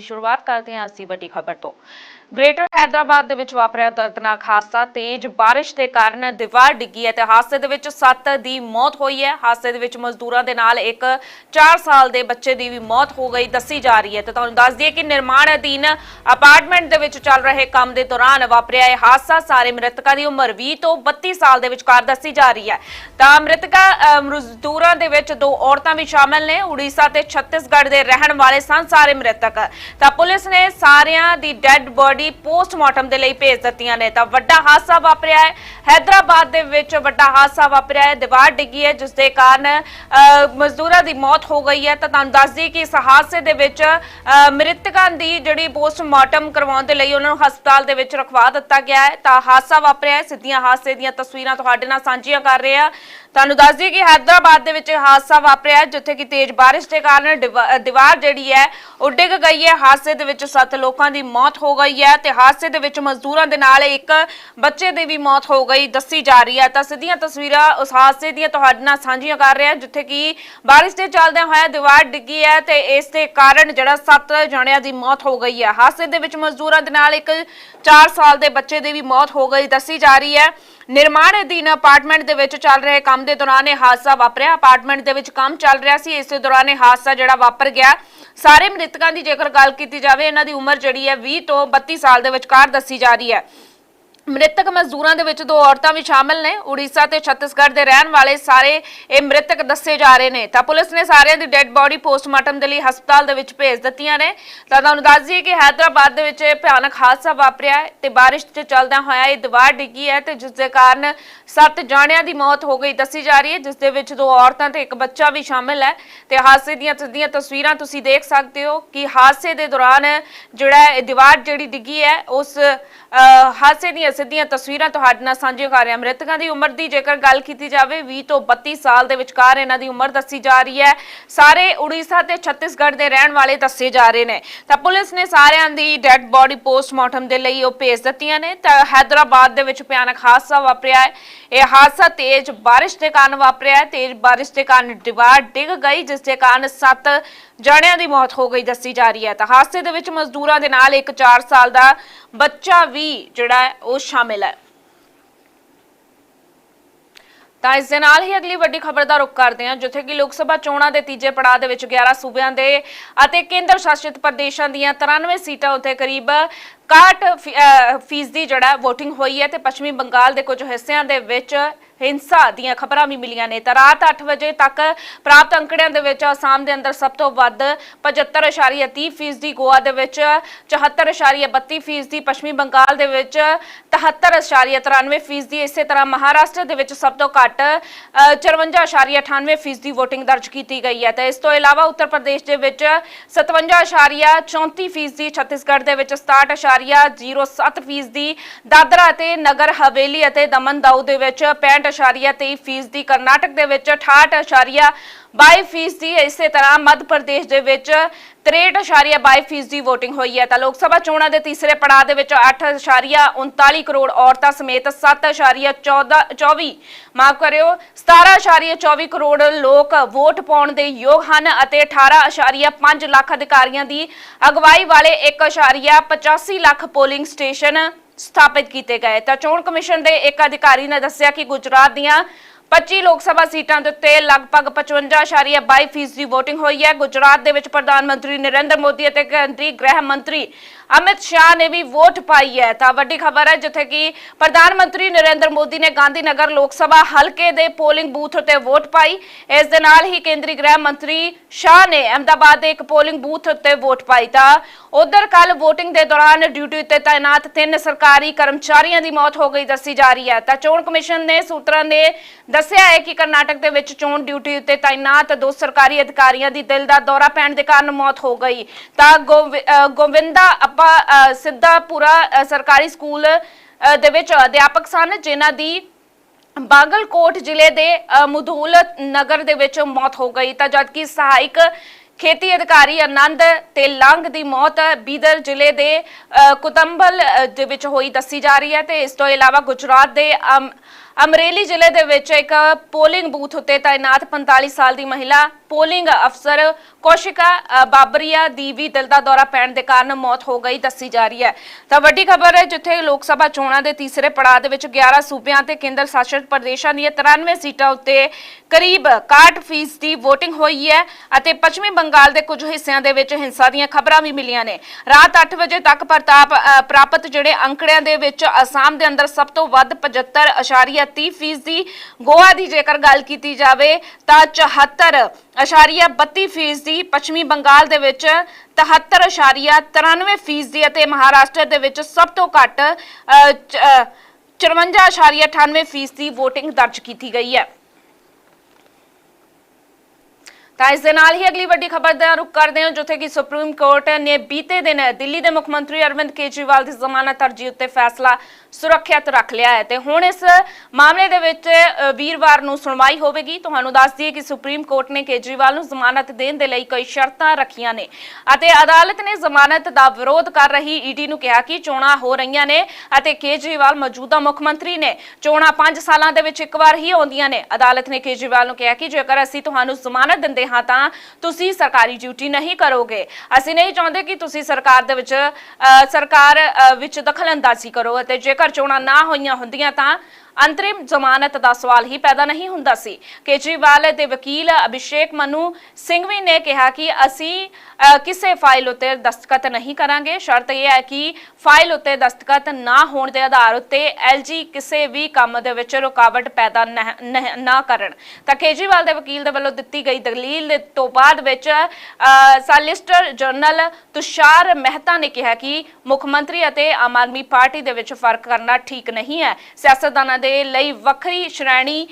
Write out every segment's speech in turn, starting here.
ਦੀ ਸ਼ੁਰੂਆਤ ਕਰਦੇ ਹਾਂ ਅਸੀਂ ਵੱਡੀ ਖਬਰ ਤੋਂ। ਗ੍ਰੇਟਰ ਹੈਦਰਾਬਾਦ ਦੇ ਵਿੱਚ ਵਾਪਰਿਆ ਦਰਦਨਾਕ ਹਾਦਸਾ। ਤੇਜ਼ ਬਾਰਿਸ਼ ਦੇ ਕਾਰਨ ਦੀਵਾਰ ਡਿੱਗੀ ਹੈ ਤੇ ਹਾਦਸੇ ਦੇ ਵਿੱਚ 7 ਦੀ ਮੌਤ ਹੋਈ ਹੈ। ਹਾਦਸੇ ਦੇ ਵਿੱਚ ਮਜ਼ਦੂਰਾਂ ਦੇ ਨਾਲ ਇੱਕ 4 ਸਾਲ ਦੇ ਬੱਚੇ ਦੀ ਵੀ ਮੌਤ ਹੋ ਗਈ ਦੱਸੀ ਜਾ ਰਹੀ ਹੈ ਤੇ ਤੁਹਾਨੂੰ ਦੱਸ ਦਈਏ ਕਿ ਨਿਰਮਾਣ ਅਧੀਨ ਅਪਾਰਟਮੈਂਟ ਦੇ ਵਿੱਚ ਚੱਲ ਰਹੇ ਕੰਮ ਦੇ ਦੌਰਾਨ ਵਾਪਰਿਆ ਇਹ ਹਾਦਸਾ। ਸਾਰੇ ਮ੍ਰਿਤਕਾਂ ਦੀ ਉਮਰ 20 ਤੋਂ 32 ਸਾਲ ਦੇ ਵਿਚਕਾਰ ਦੱਸੀ ਜਾ ਰਹੀ ਹੈ। ਤਾਂ ਮ੍ਰਿਤਕਾਂ ਅਹ, ਮਜ਼ਦੂਰਾਂ ਦੇ ਵਿੱਚ ਦੋ ਔਰਤਾਂ ਵੀ ਸ਼ਾਮਲ ਨੇ। ਉੜੀਸਾ ਤੇ ਛੱਤੀਸਗੜ੍ਹ ਦੇ ਰਹਿਣ ਵਾਲੇ ਸਨ ਸਾਰੇ ਮ੍ਰਿਤਕ। ਤਾਂ ਪੁਲਿਸ ਨੇ ਸਾਰਿਆਂ ਦੀ ਡੈੱਡ ਬੋਡੀ ਪੋਸਟਮਾਰਟਮ ਦੇ ਲਈ ਭੇਜ ਦਿੱਤੀਆਂ ਨੇ। ਤਾਂ ਵੱਡਾ ਹਾਦਸਾ ਵਾਪਰਿਆ ਹੈ। ਹੈਦਰਾਬਾਦ ਦੇ ਵਿੱਚ ਵੱਡਾ ਹਾਦਸਾ ਵਾਪਰਿਆ ਹੈ। ਦੀਵਾਰ ਡਿੱਗੀ ਹੈ ਜਿਸ ਦੇ ਕਾਰਨ ਮਜ਼ਦੂਰਾਂ ਦੀ ਮੌਤ ਹੋ ਗਈ ਹੈ। ਤਾਂ ਤੁਹਾਨੂੰ ਦੱਸ ਦਈਏ ਕਿ ਇਸ ਹਾਦਸੇ ਦੇ ਵਿੱਚ ਅਹ, ਮ੍ਰਿਤਕਾਂ ਦੀ ਜਿਹੜੀ ਪੋਸਟਮਾਰਟਮ ਕਰਵਾਉਣ ਦੇ ਲਈ ਉਹਨਾਂ ਨੂੰ ਹਸਪਤਾਲ ਦੇ ਵਿੱਚ ਰਖਵਾ ਦਿੱਤਾ ਗਿਆ ਹੈ। ਤਾਂ ਹਾਦਸਾ ਵਾਪਰਿਆ ਹੈ। ਸਿੱਧੀਆਂ ਹਾਦਸੇ ਦੀਆਂ ਤਸਵੀਰਾਂ ਤੁਹਾਡੇ ਨਾਲ ਸਾਂਝੀਆਂ ਕਰ ਰਹੇ ਹਾਂ। ਤੁਹਾਨੂੰ ਦੱਸ ਦਈਏ ਕਿ ਹੈਦਰਾਬਾਦ ਦੇ ਵਿੱਚ ਹਾਦਸਾ ਵਾਪਰਿਆ ਜਿੱਥੇ ਕਿ ਤੇਜ਼ ਬਾਰਿਸ਼ ਦੇ ਕਾਰਨ ਦੀਵਾਰ ਜਿਹੜੀ ਹੈ, ਉਹ ਡਿੱਗ ਗਈ ਹੈ। ਹਾਦਸੇ ਦੇ ਵਿੱਚ 7 ਲੋਕਾਂ ਦੀ ਮੌਤ ਹੋ ਗਈ ਹੈ ਤੇ ਹਾਦਸੇ ਦੇ ਵਿੱਚ ਮਜ਼ਦੂਰਾਂ ਦੇ ਨਾਲ ਇੱਕ ਬੱਚੇ ਦੀ ਵੀ ਮੌਤ ਹੋ ਗਈ, ਦੱਸੀ ਜਾ ਰਹੀ ਹੈ। ਤਾਂ ਸਿੱਧੀਆਂ ਤਸਵੀਰਾਂ ਉਸ ਹਾਦਸੇ ਦੀਆਂ ਤੁਹਾਡੇ ਨਾਲ ਸਾਂਝੀਆਂ ਕਰ ਰਹੇ ਹਾਂ ਜਿੱਥੇ ਕਿ ਬਾਰਿਸ਼ ਦੇ ਚੱਲਦਿਆਂ ਹੋਇਆ ਦੀਵਾਰ ਡਿੱਗੀ ਹੈ ਤੇ ਇਸ ਦੇ ਕਾਰਨ ਜਿਹੜਾ 7 ਜਣਿਆਂ ਦੀ ਮੌਤ ਹੋ ਗਈ ਹੈ। ਹਾਦਸੇ ਦੇ ਵਿੱਚ ਮਜ਼ਦੂਰਾਂ ਦੇ ਨਾਲ ਇੱਕ 4 ਸਾਲ ਦੇ ਬੱਚੇ ਦੀ ਵੀ ਮੌਤ ਹੋ ਗਈ, ਦੱਸੀ ਜਾ ਰਹੀ ਹੈ। ਨਿਰਮਾਣ ਅਧੀਨ ਅਪਾਰਟਮੈਂਟ ਦੇ ਵਿੱਚ ਚੱਲ ਰਹੇ ਕੰਮ ਦੇ ਦੌਰਾਨ ਇਹ ਹਾਦਸਾ ਵਾਪਰਿਆ। ਅਪਾਰਟਮੈਂਟ ਦੇ ਵਿੱਚ ਕੰਮ ਚੱਲ ਰਿਹਾ ਸੀ। ਇਸੇ ਦੌਰਾਨ ਇਹ ਹਾਦਸਾ ਜਿਹੜਾ ਵਾਪਰ ਗਿਆ। ਸਾਰੇ ਮ੍ਰਿਤਕਾਂ ਦੀ ਜੇਕਰ ਗੱਲ ਕੀਤੀ ਜਾਵੇ, ਇਹਨਾਂ ਦੀ ਉਮਰ ਜਿਹੜੀ ਹੈ 20 ਤੋਂ 32 ਸਾਲ ਦੇ ਵਿਚਕਾਰ ਦੱਸੀ ਜਾ ਰਹੀ ਹੈ। ਮ੍ਰਿਤਕ ਮਜ਼ਦੂਰਾਂ ਦੇ ਵਿੱਚ ਦੋ ਔਰਤਾਂ ਵੀ ਸ਼ਾਮਲ ਨੇ। ਉੜੀਸਾ ਤੇ ਛੱਤੀਸਗੜ੍ਹ ਦੇ ਰਹਿਣ ਵਾਲੇ ਸਾਰੇ ਇਹ ਮ੍ਰਿਤਕ ਦੱਸੇ ਜਾ ਰਹੇ ਨੇ। ਤਾਂ ਪੁਲਿਸ ਨੇ ਸਾਰਿਆਂ ਦੀ ਡੈੱਡ ਬਾਡੀ ਪੋਸਟਮਾਰਟਮ ਦੇ ਲਈ ਹਸਪਤਾਲ ਦੇ ਵਿੱਚ ਭੇਜ ਦਿੱਤੀਆਂ ਨੇ। ਤਾਂ ਤੁਹਾਨੂੰ ਦੱਸ ਦਈਏ ਕਿ ਹੈਦਰਾਬਾਦ ਦੇ ਵਿੱਚ ਇਹ ਭਿਆਨਕ ਹਾਦਸਾ ਵਾਪਰਿਆ ਹੈ ਤੇ ਬਾਰਿਸ਼ ਤੇ ਚੱਲਦਿਆਂ ਹੋਇਆ ਇਹ ਦੀਵਾਰ ਡਿੱਗੀ ਹੈ ਤੇ ਜਿਸ ਦੇ ਕਾਰਨ ਸੱਤ ਜਾਣਿਆਂ ਦੀ ਮੌਤ ਹੋ ਗਈ ਦੱਸੀ ਜਾ ਰਹੀ ਹੈ, ਜਿਸ ਦੇ ਵਿੱਚ ਦੋ ਔਰਤਾਂ ਤੇ ਇੱਕ ਬੱਚਾ ਵੀ ਸ਼ਾਮਲ ਹੈ। ਤੇ ਹਾਦਸੇ ਦੀਆਂ ਸਿੱਧੀਆਂ ਤਸਵੀਰਾਂ ਤੁਸੀਂ ਦੇਖ ਸਕਦੇ ਹੋ ਕਿ ਹਾਦਸੇ ਦੇ ਦੌਰਾਨ ਜਿਹੜਾ ਇਹ ਦੀਵਾਰ ਜਿਹੜੀ ਡਿੱਗੀ ਹੈ, ਉਸ ਹਾਦਸੇ ਦੀਆਂ ਸਿੱਧੀਆਂ ਤਸਵੀਰਾਂ ਤੁਹਾਡੇ ਨਾਲ ਸਾਂਝੀਆਂ ਕਰ ਰਿਹਾ। ਮ੍ਰਿਤਕਾਂ ਦੀ ਉਮਰ ਦੀ ਜੇਕਰ ਗੱਲ ਕੀਤੀ ਜਾਵੇ 20 ਤੋਂ 32 ਸਾਲ ਦੇ ਵਿਚਕਾਰ ਇਹਨਾਂ ਦੀ ਉਮਰ ਦੱਸੀ ਜਾ ਰਹੀ ਹੈ। ਸਾਰੇ ਉੜੀਸਾ ਤੇ ਛੱਤੀਸਗੜ੍ਹ ਦੇ ਰਹਿਣ ਵਾਲੇ ਦੱਸੇ ਜਾ ਰਹੇ ਨੇ। ਤਾਂ ਪੁਲਿਸ ਨੇ ਸਾਰਿਆਂ ਦੀ ਡੈੱਡ ਬਾਡੀ ਪੋਸਟਮਾਰਟਮ ਦੇ ਲਈ ਉਹ ਭੇਜ ਦਿੱਤੀਆਂ ਨੇ। ਤਾਂ ਹੈਦਰਾਬਾਦ ਦੇ ਵਿੱਚ ਭਿਆਨਕ ਹਾਦਸਾ ਵਾਪਰਿਆ ਹੈ। ਇਹ ਹਾਦਸਾ ਤੇਜ਼ ਬਾਰਿਸ਼ ਦੇ ਕਾਰਨ ਵਾਪਰਿਆ ਹੈ। ਤੇਜ਼ ਬਾਰਿਸ਼ ਦੇ ਕਾਰਨ ਦੀਵਾਰ ਡਿੱਗ ਗਈ, ਜਿਸ ਦੇ ਕਾਰਨ 7 ਜਣਿਆਂ ਦੀ ਮੌਤ ਹੋ ਗਈ ਦੱਸੀ ਜਾ ਰਹੀ ਹੈ। ਤਾਂ ਹਾਦਸੇ ਦੇ ਵਿੱਚ ਮਜ਼ਦੂਰਾਂ ਦੇ ਨਾਲ ਇੱਕ 4 ਸਾਲ ਦਾ ਬੱਚਾ ਵੀ ਜਿਹੜਾ ਹੈ, ਉਹ ਸ਼ਾਮਿਲ ਹੈ। ਤਾਂ ਇਸ ਦੇ ਨਾਲ ਹੀ ਅਗਲੀ ਵੱਡੀ ਖਬਰ ਦਾ ਰੁਖ ਕਰਦੇ ਹਾਂ, ਜਿੱਥੇ ਕਿ ਲੋਕ ਸਭਾ ਚੋਣਾਂ ਦੇ ਤੀਜੇ ਪੜਾਅ ਦੇ ਵਿੱਚ 11 ਸੂਬਿਆਂ ਦੇ ਅਤੇ ਕੇਂਦਰ ਸ਼ਾਸਿਤ ਪ੍ਰਦੇਸ਼ਾਂ ਦੀਆਂ 93 ਸੀਟਾਂ ਉੱਤੇ ਕਰੀਬ 61 ਫੀ- ਫੀਸਦੀ ਜਿਹੜਾ VOTING ਹੋਈ ਹੈ ਤੇ ਪੱਛਮੀ ਬੰਗਾਲ ਦੇ ਕੁਝ ਹਿੱਸਿਆਂ ਦੇ ਵਿੱਚ ਹਿੰਸਾ ਦੀਆਂ ਖਬਰਾਂ ਵੀ ਮਿਲੀਆਂ ਨੇ। ਤਾਂ ਰਾਤ 8 ਵਜੇ ਤੱਕ ਪ੍ਰਾਪਤ ਅੰਕੜਿਆਂ ਦੇ ਵਿੱਚ ਅਸਾਮ ਦੇ ਅੰਦਰ ਸਭ ਤੋਂ ਵੱਧ 75.30 ਫੀਸਦੀ ਗੋਆ ਦੇ ਵਿੱਚ 74.32 ਫੀਸਦੀ ਪੱਛਮੀ ਬੰਗਾਲ ਦੇ ਵਿੱਚ 73.93 ਫੀਸਦੀ ਇਸੇ ਤਰ੍ਹਾਂ ਮਹਾਰਾਸ਼ਟਰ ਦੇ ਵਿੱਚ ਸਭ ਤੋਂ ਘੱਟ ਅ, 54.98 ਫੀਸਦੀ VOTING ਦਰਜ ਕੀਤੀ ਗਈ ਹੈ। ਤਾਂ ਇਸ ਤੋਂ ਇਲਾਵਾ ਉੱਤਰ ਪ੍ਰਦੇਸ਼ ਦੇ ਵਿੱਚ 57.34 ਫੀਸਦੀ ਛੱਤੀਸਗੜ੍ਹ ਦੇ ਵਿੱਚ 65.07% ਫੀਸਦੀ ਦਾਦਰਾ ਅਤੇ ਨਗਰ ਹਵੇਲੀ ਅਤੇ ਦਮਨ ਦਾਊ ਦੇ ਵਿੱਚ 65.23% ਕਰਨਾਟਕ ਦੇ ਵਿੱਚ 68.23% 22% ਇਸੇ ਤਰ੍ਹਾਂ ਮੱਧ ਪ੍ਰਦੇਸ਼ ਦੇ ਵਿੱਚ 63.22% ਦੀ VOTING ਹੋਈ ਹੈ। ਤਾਂ ਲੋਕ ਸਭਾ ਚੋਣਾਂ ਦੇ ਤੀਸਰੇ ਪੜਾਅ ਦੇ ਵਿੱਚ 8.39 ਕਰੋੜ ਔਰਤਾਂ ਸਮੇਤ 7.24 ਮਾਫ ਕਰਿਓ 17.24 ਕਰੋੜ ਲੋਕ ਵੋਟ ਪਾਉਣ ਦੇ ਯੋਗ ਹਨ ਅਤੇ 18.5 ਲੱਖ ਅਧਿਕਾਰੀਆਂ ਦੀ ਅਗਵਾਈ ਵਾਲੇ 1.85 ਲੱਖ ਪੋਲਿੰਗ ਸਟੇਸ਼ਨ ਸਥਾਪਿਤ ਕੀਤੇ ਗਏ। ਤਾਂ ਚੋਣ ਕਮਿਸ਼ਨ ਦੇ ਇੱਕ ਅਧਿਕਾਰੀ ਨੇ ਦੱਸਿਆ ਕਿ ਗੁਜਰਾਤ ਦੀਆਂ 25 ਲੋਕ ਸਭਾ ਸੀਟਾਂ ਦੇ ਉੱਤੇ ਲਗਭਗ 55.22 ਫੀਸਦੀ VOTING ਹੋਈ ਹੈ ਗੁਜਰਾਤ ਦੇ ਵਿੱਚ ਪ੍ਰਧਾਨ ਮੰਤਰੀ ਨਰਿੰਦਰ ਮੋਦੀ ਅਤੇ ਕੇਂਦਰੀ ਗ੍ਰਹਿ ਮੰਤਰੀ ਅਮਿਤ ਸ਼ਾਹ ਨੇ ਵੀ ਵੋਟ ਪਾਈ ਹੈ। ਤਾਂ ਵੱਡੀ ਖਬਰ ਹੈ ਜਿੱਥੇ ਕਿ ਪ੍ਰਧਾਨ ਮੰਤਰੀ ਨਰਿੰਦਰ ਮੋਦੀ ਨੇ ਗਾਂਧੀ ਨਗਰ ਲੋਕ ਸਭਾ ਹਲਕੇ ਦੇ ਪੋਲਿੰਗ ਬੂਥ ਉੱਤੇ ਵੋਟ ਪਾਈ। ਇਸ ਦੇ ਨਾਲ ਹੀ ਕੇਂਦਰੀ ਗ੍ਰਹਿ ਮੰਤਰੀ ਸ਼ਾਹ ਨੇ ਅਹਮਦਾਬਾਦ ਦੇ ਇੱਕ ਪੋਲਿੰਗ ਬੂਥ ਉੱਤੇ ਵੋਟ ਪਾਈ। ਤਾਂ ਉਧਰ ਕੱਲ VOTING ਦੇ ਦੌਰਾਨ ਡਿਊਟੀ ਉੱਤੇ ਤਾਇਨਾਤ ਤਿੰਨ ਸਰਕਾਰੀ ਕਰਮਚਾਰੀਆਂ ਦੀ ਮੌਤ ਹੋ ਗਈ ਦੱਸੀ ਜਾ ਰਹੀ ਹੈ। ਤਾਂ ਚੋਣ ਕਮਿਸ਼ਨ ਨੇ ਸੂਤਰਾਂ ਨੇ ਦੱਸਿਆ ਹੈ ਕਿ ਕਰਨਾਟਕ ਦੇ ਵਿੱਚ ਚੋਣ ਡਿਊਟੀ ਉੱਤੇ ਤਾਇਨਾਤ ਦੋ ਸਰਕਾਰੀ ਅਧਿਕਾਰੀਆਂ ਦੀ ਦਿਲ ਦਾ ਦੌਰਾ ਪੈਣ ਦੇ ਕਾਰਨ ਮੌਤ ਹੋ ਗਈ। ਤਾਂ ਗੋਵਿੰਦਾ ਅੱਪਾ ਸਿੱਧਾਪੁਰਾ ਸਰਕਾਰੀ ਸਕੂਲ ਦੇ ਵਿੱਚ ਅਧਿਆਪਕ ਸਨ ਜਿਨ੍ਹਾਂ ਦੀ ਬਾਗਲਕੋਟ ਜ਼ਿਲ੍ਹੇ ਦੇ ਅ, ਨਗਰ ਦੇ ਵਿੱਚ ਮੌਤ ਹੋ ਗਈ। ਤਾਂ ਜਦਕਿ ਸਹਾਇਕ ਖੇਤੀ ਅਧਿਕਾਰੀ ਆਨੰਦ ਤੇ ਲੰਗ ਦੀ ਮੌਤ ਬੀਦਰ ਜ਼ਿਲ੍ਹੇ ਦੇ ਅ, ਕੁਤੰਬਲ ਦੇ ਵਿੱਚ ਹੋਈ ਦੱਸੀ ਜਾ ਰਹੀ ਹੈ। ਤੇ ਇਸ ਤੋਂ ਇਲਾਵਾ ਗੁਜਰਾਤ ਦੇ ਅਮਰੇਲੀ ਜ਼ਿਲ੍ਹੇ ਦੇ ਵਿੱਚ ਇੱਕ ਪੋਲਿੰਗ ਬੂਥ ਉੱਤੇ ਤਾਇਨਾਤ 45 ਸਾਲ ਦੀ ਮਹਿਲਾ, ਪੋਲਿੰਗ ਅਫਸਰ ਕੋਸ਼ਿਕਾ ਬਾਬਰੀਆ ਦੀ ਵੀ ਦਿਲ ਦਾ ਦੌਰਾ ਪੈਣ ਦੇ ਕਾਰਨ ਮੌਤ ਹੋ ਗਈ ਦੱਸੀ ਜਾ ਰਹੀ ਹੈ। ਤਾਂ ਵੱਡੀ ਖਬਰ ਹੈ ਜਿੱਥੇ ਲੋਕ ਸਭਾ ਚੋਣਾਂ ਦੇ ਤੀਸਰੇ ਪੜਾਅ ਦੇ ਵਿੱਚ 11 ਸੂਬਿਆਂ ਤੇ ਕੇਂਦਰ ਸ਼ਾਸਿਤ ਪ੍ਰਦੇਸ਼ਾਂ ਦੀਆਂ 93 ਸੀਟਾਂ ਉੱਤੇ ਕਰੀਬ 61 ਫੀਸਦੀ VOTING ਹੋਈ ਹੈ ਅਤੇ ਪੱਛਮੀ ਬੰਗਾਲ ਦੇ ਕੁਝ ਹਿੱਸਿਆਂ ਦੇ ਵਿੱਚ ਹਿੰਸਾ ਦੀਆਂ ਖਬਰਾਂ ਵੀ ਮਿਲੀਆਂ ਨੇ। ਰਾਤ 8 ਵਜੇ ਤੱਕ ਪ੍ਰਤਾਪ ਪ੍ਰਾਪਤ ਜਿਹੜੇ ਅੰਕੜਿਆਂ ਦੇ ਵਿੱਚ ਅਸਾਮ ਦੇ ਅੰਦਰ ਸਭ ਤੋਂ ਵੱਧ 75.30 ਫੀਸਦੀ ਗੋਆ ਦੀ ਜੇਕਰ ਗੱਲ ਕੀਤੀ ਜਾਵੇ ਤਾਂ 74.32 ਫੀਸਦੀ ਪੱਛਮੀ ਬੰਗਾਲ ਦੇ ਵਿੱਚ 73.93 ਫੀਸਦੀ ਅਤੇ ਮਹਾਰਾਸ਼ਟਰ ਦੇ ਵਿੱਚ ਸਭ ਤੋਂ ਘੱਟ ਅ, ਚ- ਅ, 54.98 ਫੀਸਦੀ VOTING ਦਰਜ ਕੀਤੀ ਗਈ ਹੈ। ਤਾਂ ਇਸ ਦੇ ਨਾਲ ਹੀ ਅਗਲੀ ਵੱਡੀ ਖਬਰ ਦਾ ਰੁਕ ਕਰਦੇ ਹਾਂ, ਜਿੱਥੇ ਕਿ ਸੁਪਰੀਮ ਕੋਰਟ ਨੇ ਬੀਤੇ ਦਿਨ ਦਿੱਲੀ ਦੇ ਮੁੱਖ ਮੰਤਰੀ ਅਰਵਿੰਦ ਕੇਜਰੀਵਾਲ ਦੀ ਜ਼ਮਾਨਤ ਅਰਜੀ ਉੱਤੇ ਫੈਸਲਾ ਸੁਰੱਖਿਅਤ ਰੱਖ ਲਿਆ ਹੈ। ਤੇ ਹੁਣ ਇਸ ਮਾਮਲੇ ਦੇ ਵਿੱਚ ਵੀਰਵਾਰ ਨੂੰ ਸੁਣਵਾਈ ਹੋਵੇਗੀ। ਤੁਹਾਨੂੰ ਦੱਸ ਦਈਏ ਕਿ ਸੁਪਰੀਮ ਕੋਰਟ ਨੇ ਕੇਜਰੀਵਾਲ ਨੂੰ ਜ਼ਮਾਨਤ ਦੇਣ ਦੇ ਲਈ ਕਈ ਸ਼ਰਤਾਂ ਰੱਖੀਆਂ ਨੇ ਅਤੇ ਅਦਾਲਤ ਨੇ ਜ਼ਮਾਨਤ ਦਾ ਵਿਰੋਧ ਕਰ ਰਹੀ ਈਡੀ ਨੂੰ ਕਿਹਾ ਕਿ ਚੋਣਾਂ ਹੋ ਰਹੀਆਂ ਨੇ ਅਤੇ ਕੇਜਰੀਵਾਲ ਮੌਜੂਦਾ ਮੁੱਖ ਮੰਤਰੀ ਨੇ ਚੋਣਾਂ 5 ਸਾਲਾਂ ਦੇ ਵਿੱਚ ਇੱਕ ਵਾਰ ਹੀ ਆਉਂਦੀਆਂ ਨੇ। ਅਦਾਲਤ ਨੇ ਕੇਜਰੀਵਾਲ ਨੂੰ ਕਿਹਾ ਕਿ ਜੇਕਰ ਅਸੀਂ ਤੁਹਾਨੂੰ ਜ਼ਮਾਨਤ ਦਿੰਦੇ ਹਾਂ ਤਾਂ ਤੁਸੀਂ ਸਰਕਾਰੀ ਡਿਊਟੀ ਨਹੀਂ ਕਰੋਗੇ। ਅਸੀਂ ਨਹੀਂ ਚਾਹੁੰਦੇ ਕਿ ਤੁਸੀਂ ਸਰਕਾਰ ਦੇ ਵਿੱਚ ਅ, ਸਰਕਾਰ ਅ, ਵਿੱਚ ਦਖਲਅੰਦਾਜ਼ੀ ਕਰੋ ਅਤੇ ਜੇਕਰ ਚੋਣਾਂ ਨਾ ਹੋਈਆਂ ਹੁੰਦੀਆਂ ਤਾਂ ਅੰਤਰਿਮ ਜ਼ਮਾਨਤ ਦਾ ਸਵਾਲ ਹੀ ਪੈਦਾ ਨਹੀਂ ਹੁੰਦਾ ਸੀ। ਕੇਜਰੀਵਾਲ ਦੇ ਵਕੀਲ ਅਭਿਸ਼ੇਕ ਮਨੂ ਸਿੰਘਵੀ ਨੇ ਕਿਹਾ ਕਿ ਅਸੀਂ ਕਿਸੇ ਫਾਈਲ ਉੱਤੇ ਦਸਤਖਤ ਨਹੀਂ ਕਰਾਂਗੇ। ਸ਼ਰਤ ਇਹ ਹੈ ਕਿ ਫਾਈਲ ਉੱਤੇ ਦਸਤਖਤ ਨਾ ਹੋਣ ਦੇ ਆਧਾਰ ਉੱਤੇ ਐਲਜੀ ਕਿਸੇ ਵੀ ਕੰਮ ਦੇ ਵਿੱਚ ਰੁਕਾਵਟ ਪੈਦਾ ਨਾ ਕਰਨ। ਤਾਂ ਕੇਜਰੀਵਾਲ ਦੇ ਵਕੀਲ ਦੇ ਵੱਲੋਂ ਦਿੱਤੀ ਗਈ ਦਲੀਲ ਤੋਂ ਬਾਅਦ ਵਿੱਚ ਸਾਲਿਸਟਰ ਜਨਰਲ ਤੁਸ਼ਾਰ ਮਹਿਤਾ ਨੇ ਕਿਹਾ ਕਿ ਮੁੱਖ ਮੰਤਰੀ ਅਤੇ ਆਮ ਆਦਮੀ ਪਾਰਟੀ ਦੇ ਵਿੱਚ ਫ਼ਰਕ ਕਰਨਾ ਠੀਕ ਨਹੀਂ ਹੈ। ਸਿਆਸਤਦਾਨਾਂ ਦੇ ਲਈ ਵੱਖਰੀ ਸ਼੍ਰੇਣੀ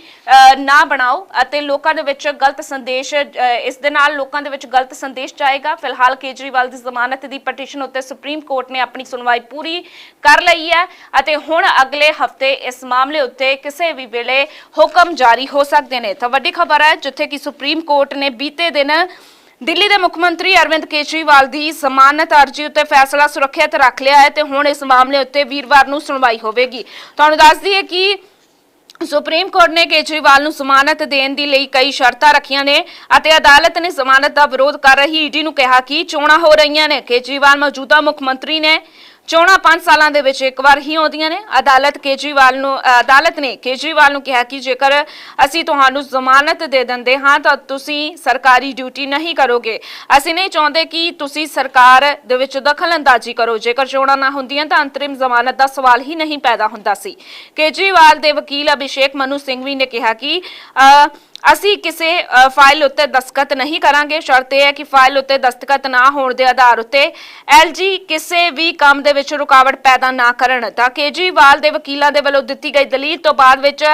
ਨਾ ਬਣਾਓ ਅਤੇ ਲੋਕਾਂ ਦੇ ਵਿੱਚ ਗਲਤ ਸੰਦੇਸ਼ ਇਸ ਦੇ ਨਾਲ ਲੋਕਾਂ ਦੇ ਵਿੱਚ ਗਲਤ ਸੰਦੇਸ਼ ਜਾਏਗਾ। ਫਿਲਹਾਲ ਕੇਜਰੀਵਾਲ ਦੀ ਜ਼ਮਾਨਤ ਦੀ ਪਟੀਸ਼ਨ ਉੱਤੇ ਸੁਪਰੀਮ ਕੋਰਟ ਨੇ ਆਪਣੀ ਸੁਣਵਾਈ ਪੂਰੀ ਕਰ ਲਈ ਹੈ ਅਤੇ ਹੁਣ ਅਗਲੇ ਹਫ਼ਤੇ ਇਸ ਮਾਮਲੇ ਉੱਤੇ ਕਿਸੇ ਵੀ ਵੇਲੇ ਹੁਕਮ ਜਾਰੀ ਹੋ ਸਕਦੇ ਨੇ। ਤਾਂ ਵੱਡੀ ਖਬਰ ਹੈ ਜਿੱਥੇ ਕਿ ਸੁਪਰੀਮ ਕੋਰਟ ਨੇ ਬੀਤੇ ਦਿਨ ਦਿੱਲੀ ਦੇ ਮੁੱਖ ਮੰਤਰੀ ਅਰਵਿੰਦ ਕੇਜਰੀਵਾਲ ਦੀ ਜ਼ਮਾਨਤ ਅਰਜ਼ੀ ਉੱਤੇ ਫੈਸਲਾ ਸੁਰੱਖਿਅਤ ਰੱਖ ਲਿਆ ਹੈ ਤੇ ਹੁਣ ਇਸ ਮਾਮਲੇ ਉੱਤੇ ਵੀਰਵਾਰ ਨੂੰ ਸੁਣਵਾਈ ਹੋਵੇਗੀ। ਤੁਹਾਨੂੰ ਦੱਸ ਦਈਏ ਕਿ ਸੁਪਰੀਮ ਕੋਰਟ ਨੇ ਕੇਜਰੀਵਾਲ ਨੂੰ ਜ਼ਮਾਨਤ ਦੇਣ ਦੀ ਲਈ ਕਈ ਸ਼ਰਤਾਂ ਰੱਖੀਆਂ ਨੇ ਅਤੇ ਅਦਾਲਤ ਨੇ ਜ਼ਮਾਨਤ ਦਾ ਵਿਰੋਧ ਕਰ ਰਹੀ ਈਡੀ ਨੂੰ ਕਿਹਾ ਕਿ ਚੋਣਾਂ ਹੋ ਰਹੀਆਂ ਨੇ। ਕੇਜਰੀਵਾਲ ਮੌਜੂਦਾ ਮੁੱਖ ਮੰਤਰੀ ਨੇ ਚੋਣਾਂ 5 ਸਾਲਾਂ ਦੇ ਵਿੱਚ ਇੱਕ ਵਾਰ ਹੀ ਆਉਂਦੀਆਂ ਨੇ। ਅਦਾਲਤ ਕੇਜਰੀਵਾਲ ਨੂੰ ਅਦਾਲਤ ਨੇ ਕੇਜਰੀਵਾਲ ਨੂੰ ਕਿਹਾ ਕਿ ਜੇਕਰ ਅਸੀਂ ਤੁਹਾਨੂੰ ਜ਼ਮਾਨਤ ਦੇ ਦਿੰਦੇ ਹਾਂ, ਤਾਂ ਤੁਸੀਂ ਸਰਕਾਰੀ ਡਿਊਟੀ ਨਹੀਂ ਕਰੋਗੇ। ਅਸੀਂ ਨਹੀਂ ਚਾਹੁੰਦੇ ਕਿ ਤੁਸੀਂ ਸਰਕਾਰ ਦੇ ਵਿੱਚ ਦਖਲ ਅੰਦਾਜ਼ੀ ਕਰੋ। ਜੇਕਰ ਚੋਣਾਂ ਨਾ ਹੁੰਦੀਆਂ, ਤਾਂ ਅੰਤਰਿਮ ਜ਼ਮਾਨਤ ਦਾ ਸਵਾਲ ਹੀ ਨਹੀਂ ਪੈਦਾ ਹੁੰਦਾ ਸੀ। ਕੇਜਰੀਵਾਲ ਦੇ ਵਕੀਲ ਅਭਿਸ਼ੇਕ ਮਨੂ ਸਿੰਘਵੀ ਨੇ ਕਿਹਾ ਕਿ ਅਸੀਂ ਕਿਸੇ ਫਾਈਲ ਉੱਤੇ ਦਸਤਖਤ ਨਹੀਂ ਕਰਾਂਗੇ। ਸ਼ਰਤ ਇਹ ਹੈ ਕਿ ਫਾਈਲ ਉੱਤੇ ਦਸਤਖਤ ਨਾ ਹੋਣ ਦੇ ਆਧਾਰ ਉੱਤੇ ਐਲਜੀ ਕਿਸੇ ਵੀ ਕੰਮ ਦੇ ਵਿੱਚ ਰੁਕਾਵਟ ਪੈਦਾ ਨਾ ਕਰਨ। ਤਾਂ ਕੇਜਰੀਵਾਲ ਦੇ ਵਕੀਲਾਂ ਦੇ ਵੱਲੋਂ ਦਿੱਤੀ ਗਈ ਦਲੀਲ ਤੋਂ ਬਾਅਦ ਵਿੱਚ